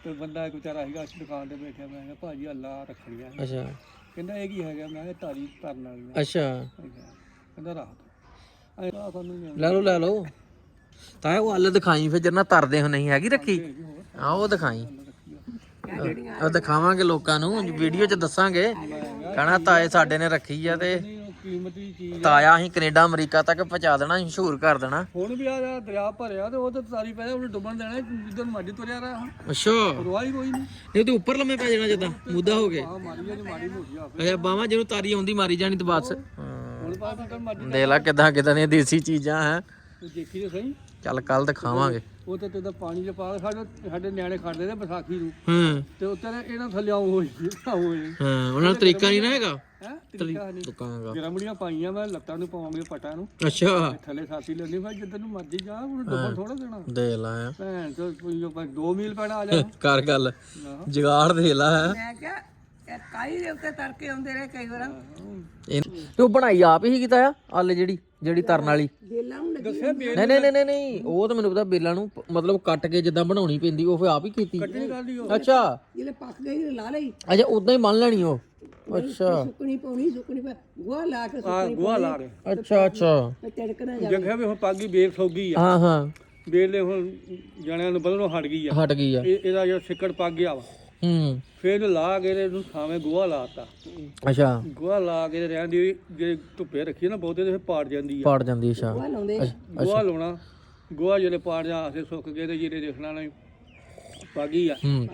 ਤੇ ਬੰਦਾ ਇੱਕ ਵਿਚਾਰਾ ਸੀਗਾ ਅਸੀਂ ਦੁਕਾਨ ਤੇ ਬੈਠਿਆ ਮੈਂ ਕਿਹਾ ਭਾਜੀ ਅੱਲਾ ਰੱਖਣੀਆਂ। ਅੱਛਾ। ਕਹਿੰਦਾ ਇਹ ਕੀ ਹੈਗਾ? ਮੈਂ ਕਿਹਾ ਧਾਰੀ ਧਰਨ ਵਾਲੀਆਂ ਅੱਛਾ। ਮੈਂ ਕਿਹਾ, ਕਹਿੰਦਾ ਰਾਤ ਐ ਰਾਤ ਨੂੰ ਨਹੀਂ ਲੈ ਲਓ ਲੈ ਲਓ। ਤਾਂ ਉਹ ਹੱਲ ਦਿਖਾਈ ਫਿਰ ਜਰਨਾ ਤਰਦੇ ਹੋ ਨਹੀਂ ਹੈਗੀ ਰੱਖੀ? ਆ ਉਹ ਦਿਖਾਈ। ਉਹ ਦਿਖਾਵਾਂਗੇ ਲੋਕਾਂ ਨੂੰ ਵੀਡੀਓ 'ਚ ਦੱਸਾਂਗੇ। ਕਹਣਾ ਤਾਏ ਸਾਡੇ ਨੇ ਰੱਖੀ ਆ ਤੇ ਕੀਮਤੀ ਚੀਜ਼ ਤਾਇਆ ਅਸੀਂ ਕੈਨੇਡਾ ਅਮਰੀਕਾ ਤੱਕ ਪਹੁੰਚਾ ਦੇਣਾ ਮਸ਼ਹੂਰ ਕਰ ਦੇਣਾ। ਹੁਣ ਵੀ ਆ ਜਿਹੜਾ ਦਰਿਆ ਭਰਿਆ ਤੇ ਉਹ ਤਾਂ ਤਾਰੀ ਪੈ ਜਾ ਉਹਨੇ ਡੁੱਬਣ ਦੇਣਾ ਜਿੱਦਾਂ ਮਰਜ਼ੀ ਤੁਰਿਆ ਰਹਾ ਅੱਛਾ। ਪਰਵਾਹ ਹੀ ਕੋਈ ਨਹੀਂ। ਨਹੀਂ ਤੇ ਉੱਪਰ ਲੰਮੇ ਪੈ ਜਾਣਾ ਜਦਾਂ ਮੁੱਦਾ ਹੋ ਗਏ ਆ ਮਾਰੀ ਜਾਣੀ ਮਾਰੀ ਮੋਟੀ ਆ ਅੱਛਾ ਬਾਵਾ ਜਿਹਨੂੰ ਤਾਰੀ ਆਉਂਦੀ ਮਾਰੀ ਜਾਣੀ ਤੇ ਬਸ ਹਾਂ। ਹੁਣ ਪਾ ਤਾਂ ਮਰਜ਼ੀ ਦੇਖ ਲਾ ਕਿਦਾਂ ਕਿਦਾਂ ਦੀਆਂ ਦੇਸੀ ਚੀਜ਼ਾਂ ਹੈ। ਤੂੰ ਦੇਖੀ ਤੇ ਸਹੀ। ਚੱਲ ਕੱਲ ਦਿਖਾਵਾਂਗੇ। ਉਹ ਤੇ ਤੇ ਪਾਣੀ ਚ ਪਾ ਕੇ ਸਾਡੇ ਸਾਡੇ ਨਿਆਣੇ ਖੜਦੇ ਨੇ ਵਿਸਾਖੀ ਨੂੰ। ਹੂੰ। ਤੇ ਉੱਤੇ ਇਹਨਾਂ ਥੱਲੇ ਆਉ ਹੋਈ ਹੋਈ ਹਾਂ ਉਹਨਾਂ ਦਾ ਤਰੀਕਾ ਨਹੀਂ ਨਾ ਹੈਗਾ? ਹੈ? ਤਰੀਕਾ ਨਹੀਂ। ਦੁਕਾਨ ਗਰਮੜੀਆਂ ਪਾਈਆਂ ਮੈਂ ਲੱਤਾਂ ਨੂੰ ਪਾਵਾਂਗੇ ਪਟਾਂ ਨੂੰ। ਅੱਛਾ। ਥੱਲੇ ਸਾਥੀ ਲੈਣੀ ਫਿਰ ਜਿੱਦਾਂ ਨੂੰ ਮਰਜ਼ੀ ਜਾ ਉਹਨੂੰ ਡੁੱਬਣ ਥੋੜਾ ਦੇਣਾ। ਦੇ ਲਾ ਭੈਣ ਚੋ ਕੋਈ ਜੋ 2 ਮੀਲ ਪੈਣਾ ਆ ਜਾ। ਕਰ ਗੱਲ। ਜਗਾੜ ਦੇ ਲਾ। ਮੈਂ ਕਿਹਾ ਇਹ ਕਾਈ ਦੇ ਉੱਤੇ ਤਰ ਕੇ ਆਉਂਦੇ ਰਹੇ ਕਈ ਵਾਰ। ਇਹ ਤੇ ਉਹ ਬਣਾਈ ਆਪ ਹੀ ਕੀਤਾ ਆ ਆਲੇ ਜਿਹੜੀ ਜਿਹੜੀ ਤਰਨ ਵਾਲੀ? ਬੇਲਾਂ ਨੂੰ ਲੱਗੀ ਦੱਸਿਆ ਬੇ ਨਹੀਂ ਨਹੀਂ ਨਹੀਂ ਨਹੀਂ ਨਹੀਂ ਉਹ ਤਾਂ ਮੈਨੂੰ ਪਤਾ ਬੇਲਾਂ ਨੂੰ ਪ- ਮਤਲਬ ਕੱਟ ਕੇ ਜਿੱਦਾਂ ਬਣਾਉਣੀ ਪੈਂਦੀ ਉਹ ਫੇ ਆਪ ਹੀ ਕੀਤੀ। ਨਹੀਂ ਕਰਦੀ ਉਹ। ਅੱਛਾ। ਜਿਹੜੇ ਪੱਕ ਗਈ ਤੇ ਲਾ ਲਈ। ਅੱਛਾ ਉਦਾਂ ਹੀ ਮੰਨ ਲੈਣੀ ਉਹ। ਅੱਛਾ। ਸੁੱਕਣੀ ਪਾਉਣੀ ਸੁੱਕਣੀ ਪਾ ਗੋਹਾ ਲਾ ਕੇ ਆ ਸੁੱਕਣੀ ਗੋਹਾ ਲਾ ਕੇ। ਅੱਛਾ ਅੱਛਾ। ਤੇ ਤਿੜਕ ਨਾ ਜਾ ਦੇਖਿਆ ਵੀ ਹੁਣ ਪਾਗੀ ਬੇਲ ਸੌਗੀ ਆ। ਹਾਂ ਹਾਂ। ਬੇਲੇ ਹੁਣ ਜਣਿਆਂ ਨੂੰ ਬਦਲੋਂ ਹਟ ਗਈ ਆ। ਹਟ ਗਈ ਆ। ਇਹ ਇਹਦਾ ਜਿਹੜਾ ਸਿੱਕੜ ਪੱਗ ਗਿਆ ਵਾ। ਹੂੰ। ਫਿਰ ਲਾ ਕੇ ਇਹਨੂੰ ਸਾਵੇਂ ਗੋਹਾ ਲਾਤਾ ਅੱਛਾ। ਗੋਹਾ ਲਾ ਕੇ ਤੇ ਰਹਿਣ ਦੀ ਜੇ ਧੁੱਪੇ ਰੱਖੀ ਨਾ ਬਹੁਤੇ ਤੇ ਫਿਰ ਪਾੜ ਜਾਂਦੀ ਆ। ਪਾੜ ਜਾਂਦੀ ਅੱਛਾ। ਗੋਹਾ ਲਾਉਂਦੇ ਗੋਹਾ ਲਾਉਣਾ। ਗੋਹਾ ਜਿਹੜੇ ਪਾੜ ਜਾ ਆਸੇ ਸੁੱਕ ਗਏ ਤੇ ਜਿਹੜੇ ਦੇਖਣਾ ਨਹੀਂ ਪਾਗੀ ਆ। ਹੂੰ।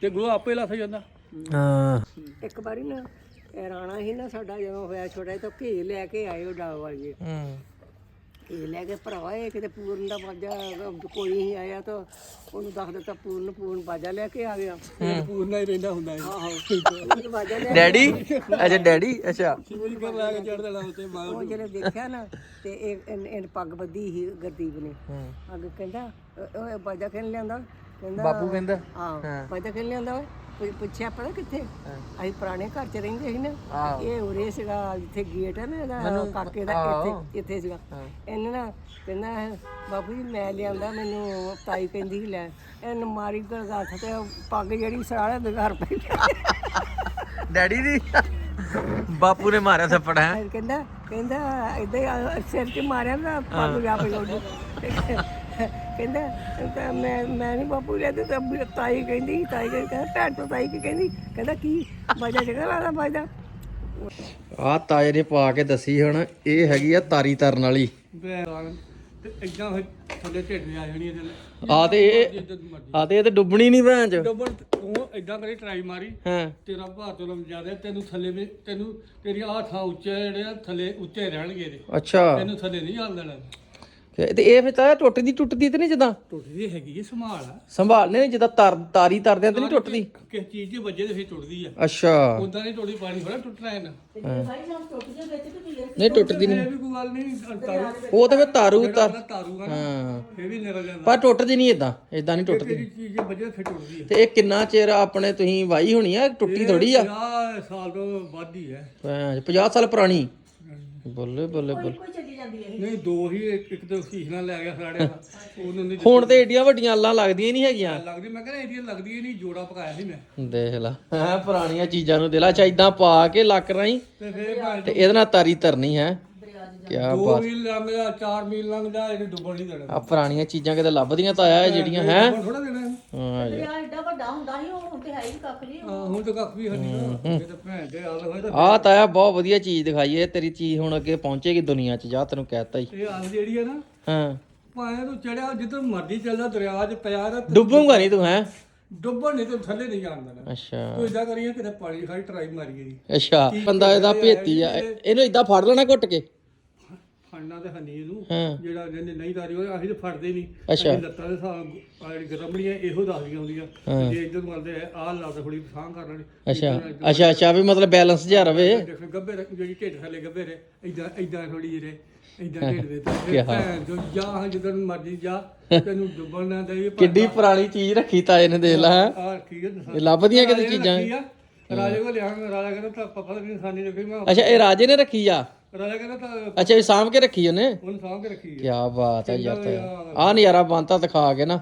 ਤੇ ਗੋਹਾ ਆਪੇ ਲੱਥ ਜਾਂਦਾ। ਹਾਂ। ਇੱਕ ਵਾਰੀ ਨਾ ਇਹ ਰਾਣਾ ਸੀ ਨਾ ਸਾਡਾ ਜਦੋਂ ਹੋਇਆ ਛੋਟਾ ਜਿਹਾ ਤਾਂ ਘੀ ਲੈ ਕੇ ਆਏ ਉਹ ਡਾਲ ਵਾਲੀਏ ਹੂੰ। ਘੀ ਲੈ ਕੇ ਭਰਾਵਾ ਇਹ ਕਿਤੇ ਪੂਰਨ ਦਾ ਬਾਜਾ ਕੋਈ ਨਹੀਂ ਆਇਆ ਤਾਂ ਉਹਨੂੰ ਦੱਸ ਦਿੱਤਾ ਪੂਰਨ ਪੂਰਨ ਬਾਜਾ ਲੈ ਕੇ ਆ ਗਿਆ। ਪੂਰਨਾ ਹੀ ਰਹਿੰਦਾ ਹੁੰਦਾ ਹੈ ਆਹੋ। ਬਾਜਾ ਲੈ ਡੈਡੀ? ਅੱਛਾ ਡੈਡੀ? ਅੱਛਾ। ਪੂਰੀ ਕਰ ਲਾ ਕੇ ਚੜ ਦੇਣਾ ਉੱਤੇ ਮਾਰ ਉਹ ਜਿਹੜੇ ਦੇਖਿਆ ਨਾ ਤੇ ਇਹ ਇਹਨ- ਇਹਨ ਪੱਗ ਬੱਧੀ ਸੀ ਗੁਰਦੀਪ ਨੇ। ਅੱਗ ਕਹਿੰਦਾ ਉਹ- ਉਹ ਬਾਜਾ ਕਿਨ ਲਿਆਂਦਾ? ਕਹਿੰਦਾ ਬਾਪੂ ਕਹਿੰਦਾ? ਹਾਂ। ਬਾਜਾ ਕਿਨ ਲਿਆਂਦਾ ਓਏ? ਪੁ- ਪੁੱਛਿਆ ਪਤਾ ਕਿੱਥੇ? ਅਸੀਂ ਪੁਰਾਣੇ ਘਰ 'ਚ ਰਹਿੰਦੇ ਸੀ ਨਾ। ਇਹ ਉਰੇ ਸੀਗਾ ਜਿੱਥੇ ਗੇਟ ਹੈ ਨਾ ਇਹਦਾ ਕਾਕੇ ਦਾ ਇੱਥੇ ਇੱਥੇ ਸੀਗਾ। ਇਹਨੇ ਨਾ ਕਹਿੰਦਾ ਬਾਪੂ ਜੀ ਮੈਂ ਲਿਆਂਦਾ ਮੈਨੂੰ ਤਾਈ ਕਹਿੰਦੀ ਲੈ। ਇਹਨ ਮਾਰੀ ਗਲਗਾਥ ਤੇ ਪੱਗ ਜਿਹੜੀ ਸਾਰਿਆਂ ਦੇ ਘਰ ਪਈ। ਡੈਡੀ ਦੀ? ਬਾਪੂ ਨੇ ਮਾਰਿਆ ਥੱਪੜ ਹੈ? ਇਹ ਕਹਿੰਦਾ ਕਹਿੰਦਾ ਇਦਾਂ ਸਿਰ 'ਚ ਮਾਰਿਆ ਨਾ ਪੱਗ ਜਾ ਪਈ ਕਹਿੰਦਾ ਕਹਿੰਦਾ ਮੈਂ ਮੈਂ ਨਹੀਂ ਬਾਪੂ ਲਿਆ ਤੇ ਤਾਂ ਵੀ ਤਾਈ ਕਹਿੰਦੀ ਤਾਈ ਕਹਿੰਦਾ ਭੈਣ ਤੋਂ ਤਾਈ ਕੀ ਕਹਿੰਦੀ? ਕਹਿੰਦਾ ਕੀ? ਬਾਜਾ ਜਗਾ ਲਾਦਾ ਬਾਜਾ। ਆ ਤਾਏ ਨੇ ਪਾ ਕੇ ਦੱਸੀ ਹੁਣ ਇਹ ਹੈਗੀ ਆ ਤਾਰੀ ਤਰਨ ਵਾਲੀ। ਤੇ ਤੇ ਇਦਾਂ ਫਿਰ ਥੱਲੇ ਢਿੱਡ ਆ ਜਾਣੀ ਇਹਦੇ ਨਾਲ। ਆ ਤੇ ਇਹ ਜਿੱਦਾਂ ਮਰਜ਼ੀ। ਆ ਤੇ ਇਹ ਤੇ ਡੁੱਬਣੀ ਨਹੀਂ ਭੈਣ ਚ। ਡਬਲ ਉਹ ਇਦਾਂ ਕਰੀ ਟਰਾਈ ਮਾਰੀ। ਹਾਂ। ਤੇਰਾ ਭਾਰ ਤੋਂ ਜ਼ਿਆਦਾ ਤੈਨੂੰ ਥੱਲੇ ਵੀ ਤੈਨੂੰ ਤੇਰੀ ਆਹ ਥਾਂ ਉੱਚੇ ਜਿਹੜੇ ਆ ਥੱਲੇ ਉੱਚੇ ਰਹਿਣਗੇ ਇਹਦੇ। ਅੱਛਾ। ਤੈਨੂੰ ਥੱਲੇ ਨਹੀਂ ਆਉਣ ਦੇਣਾ। ਤੇ ਤੇ ਇਹ ਫਿਰ ਤਾਂ ਟੁੱਟਦੀ ਟੁੱਟਦੀ ਤੇ ਨਹੀਂ ਜਦਾਂ? ਟੁੱਟਦੀ ਹੈਗੀ ਇਹ ਸੰਭਾਲ ਆ। ਸੰਭਾਲਨੇ ਨਹੀਂ ਜਦਾਂ ਤਾਰ ਤਾਰੀ ਤਰਦਿਆਂ ਤੇ ਨਹੀਂ ਟੁੱਟਦੀ? ਕਿਸ ਚੀਜ਼ ਦੇ ਵੱਜੇ ਤੇ ਫਿਰ ਟੁੱਟਦੀ ਆ। ਅੱਛਾ। ਉਦਾਂ ਨਹੀਂ ਟੁੱਟਦੀ ਪਾਣੀ ਥੋੜਾ ਟੁੱਟਣਾ ਇਹਨਾਂ। ਨਹੀਂ ਟੁੱਟਦੀ ਨਹੀਂ। ਇਹ ਵੀ ਕੋਈ ਗੱਲ ਨਹੀਂ ਤਾਰੂ। ਉਹ ਤੇ ਫਿਰ ਤਾਰੂ ਤਾਰ ਹਾਂ। ਇਹ ਵੀ ਨਿਕਲ ਜਾਂਦਾ। ਪਰ ਟੁੱਟਦੀ ਨਹੀਂ ਇਦਾਂ ਇਦਾਂ ਨਹੀਂ ਟੁੱਟਦੀ। ਤੇਰੀ ਚੀਜ਼ ਦੇ ਵੱਜੇ ਫਿਰ ਟੁੱਟਦੀ ਆ। ਤੇ ਇਹ ਕਿੰਨਾ ਚਿਰ ਆਪਣੇ ਤੁਸੀਂ ਵਾਈ ਹੋਣੀ ਆ ਟੁੱਟੀ ਥੋੜੀ ਆ? 50 ਸਾਲ ਤੋਂ ਵੱਧ ਹੀ ਹੈ ਭੈਣ, 50 ਸਾਲ ਪੁਰਾਣੀ। ਬੱਲੇ ਬੱਲੇ ਬੱਲੇ। ਜਾਂਦੀ ਨਹੀਂ ਦੋ ਹੀ ਇੱਕ ਇੱਕ ਤਾਂ ਸੀਸ ਨਾਲ ਲੈ ਗਿਆ ਸਾੜੇ ਦਾ। ਉਹਨਾਂ ਨੇ ਹੁਣ ਤੇ ਏਡੀਆਂ ਵੱਡੀਆਂ ਅੱਲਾਂ ਲੱਗਦੀਆਂ ਨਹੀਂ ਹੈਗੀਆਂ। ਲੱਗਦੀ ਮੈਂ ਕਹਿੰਦਾ ਇਹਦੀ ਲੱਗਦੀ ਹੀ ਨਹੀਂ ਜੋੜਾ ਪਕਾਇਆ ਸੀ ਮੈਂ। ਦੇਖ ਲਾ ਹੈ ਪੁਰਾਣੀਆਂ ਚੀਜ਼ਾਂ ਨੂੰ ਦਿਲਾ ਚ ਇਦਾਂ ਪਾ ਕੇ ਲੱਕ ਰਾਈ ਤੇ ਫੇਰ ਭਾਵੇਂ ਤੇ ਇਹਦੇ ਨਾਲ ਤਾਰੀ ਤਰਨੀ ਹੈ। ਕੀ ਦੋ ਬਾਤ। ਮੀਲ ਲੰਘ ਜਾ 4 ਮੀਲ ਲੰਘ ਜਾ ਇਹਨੇ ਡੁੱਬਣ ਨਹੀਂ ਦੇਣਾ। ਆ ਪੁਰਾਣੀਆਂ ਚੀਜ਼ਾਂ ਕਿਤੇ ਲੱਭਦੀਆਂ ਤਾਂ ਆਇਆ ਜਿਹੜੀਆਂ ਹੈ? ਥੋੜਾ ਦੇਣਾ। ਹਾਂ ਜੀ। ਦਰਿਆ ਏਡਾ ਵੱਡਾ ਹੁੰਦਾ ਸੀ ਉਹ ਹੁਣ ਤੇ ਹੈ ਹੀ ਕੱਖ ਨਹੀਂ ਹਾਂ, ਹੁਣ ਤਾਂ ਕੱਖ ਵੀ ਹੱਡੀ ਨਾ। ਇਹ ਤਾਂ ਭੈਣ ਦੇ ਹਾਲ ਹੋਏ ਤਾਂ ਆਹ ਤਾਂ ਆ ਬਹੁਤ ਵਧੀਆ ਚੀਜ਼ ਦਿਖਾਈ ਹੈ ਤੇਰੀ ਚੀਜ਼ ਹੁਣ ਅੱਗੇ ਪਹੁੰਚੇਗੀ ਦੁਨੀਆ 'ਚ ਜਾ ਤੈਨੂੰ ਕਹਿਤਾ ਹੀ। ਇਹ ਆਲ ਜਿਹੜੀ ਹੈ ਨਾ ਹਾਂ। ਭਾਵੇਂ ਤੂੰ ਚੜਿਆ ਜਿੱਧਰ ਮਰਜ਼ੀ ਚੱਲਦਾ ਦਰਿਆ 'ਚ ਪਿਆ ਤਾਂ ਡੁੱਬੂਗਾ ਨਹੀਂ ਤੂੰ ਹੈ? ਡੁੱਬਣ ਨਹੀਂ ਤੇ ਥੱਲੇ ਨਹੀਂ ਜਾਣ ਦੇਣਾ। ਅੱਛਾ। ਤੂੰ ਇਦਾਂ ਕਰੀਏ ਕਿਤੇ ਪਾਣੀ ਖਾਈ ਟਰਾਈ ਮਾਰੀਏ ਦੀ ਅੱਛਾ ਬੰਦਾ ਇਹਦਾ ਭੇਤੀ ਆ। ਇਹਨੂੰ ਇਦਾਂ ਫੜ ਲੈਣਾ ਘੁੱਟ ਕੇ। ਫੜਨਾ ਤੇ ਹਨੀ ਇਹਨੂੰ ਹਾਂ। ਜਿਹੜਾ ਜਿਹਨੇ ਨਹੀਂ ਤਾਰੀ ਉਹ ਅਸੀਂ ਤੇ ਫੜਦੇ ਨਹੀਂ ਅੱਛਾ। ਅਸੀਂ ਲੱਤਾਂ ਦੇ ਹਿਸਾਬ ਆ ਜਿਹੜੀ ਗਰਮੜੀਆਂ ਇਹੋ ਦੱਸਦੀਆਂ ਹੁੰਦੀਆਂ। ਜੇ ਇੱਧਰ ਨੂੰ ਆਉਂਦੇ ਆਹ ਲੱਤ ਥੋੜੀ ਸਾਹ ਕਰ ਲੈਣੀ। ਅੱਛਾ। ਅੱਛਾ ਅੱਛਾ ਵੀ ਮਤਲਬ ਬੈਲੈਂਸ ਜਿਹਾ ਰਵੇ। ਗੱਬੇ ਜਿਹੜੀ ਢਿੱਡ ਥੱਲੇ ਗੱਬੇ ਰੇ ਇਦਾਂ ਇਦਾਂ ਥੋੜੀ ਜਿਹੀ ਰੇ ਇਦਾਂ ਢਿੱਡ ਦੇ ਤੇ ਜੋ ਜਾ ਜਿੱਧਰ ਨੂੰ ਮਰਜ਼ੀ ਜਾ ਤੈਨੂੰ ਡੁੱਬਣ ਨਾ ਦੇ ਕਿੱਡੀ ਪੁਰਾਣੀ ਚੀਜ਼ ਰੱਖੀ ਤਾਏ ਨੇ ਦੇਖ ਲਾ। ਆ ਇਹ ਲੱਭਦੀਆਂ ਕਿਤੇ ਚੀਜ਼ਾਂ? ਰਾਜੇ ਕੋਲ ਲਿਆ ਰਾਜਾ ਕਹਿੰਦਾ ਤਾਂ ਪਾਪਾ ਦੀ ਨਿਸ਼ਾਨੀ ਰੱਖੀ ਮੈਂ ਅੱਛਾ ਇਹ ਰਾਜੇ ਨੇ ਰੱਖੀ ਆ? ਰਾਜਾ ਕਹਿੰਦਾ ਤਾਂ ਅੱਛਾ ਵੀ ਸਾਂਭ ਕੇ ਰੱਖੀ ਉਹਨੇ? ਉਹਨੂੰ ਸਾਂਭ ਕੇ ਰੱਖੀ ਕੀ ਬਾਤ ਹੈ ਯਾਰ ਤਾਂ। ਆ ਨਜ਼ਾਰਾ ਬੰਤਾ ਦਿਖਾ ਕੇ ਨਾ।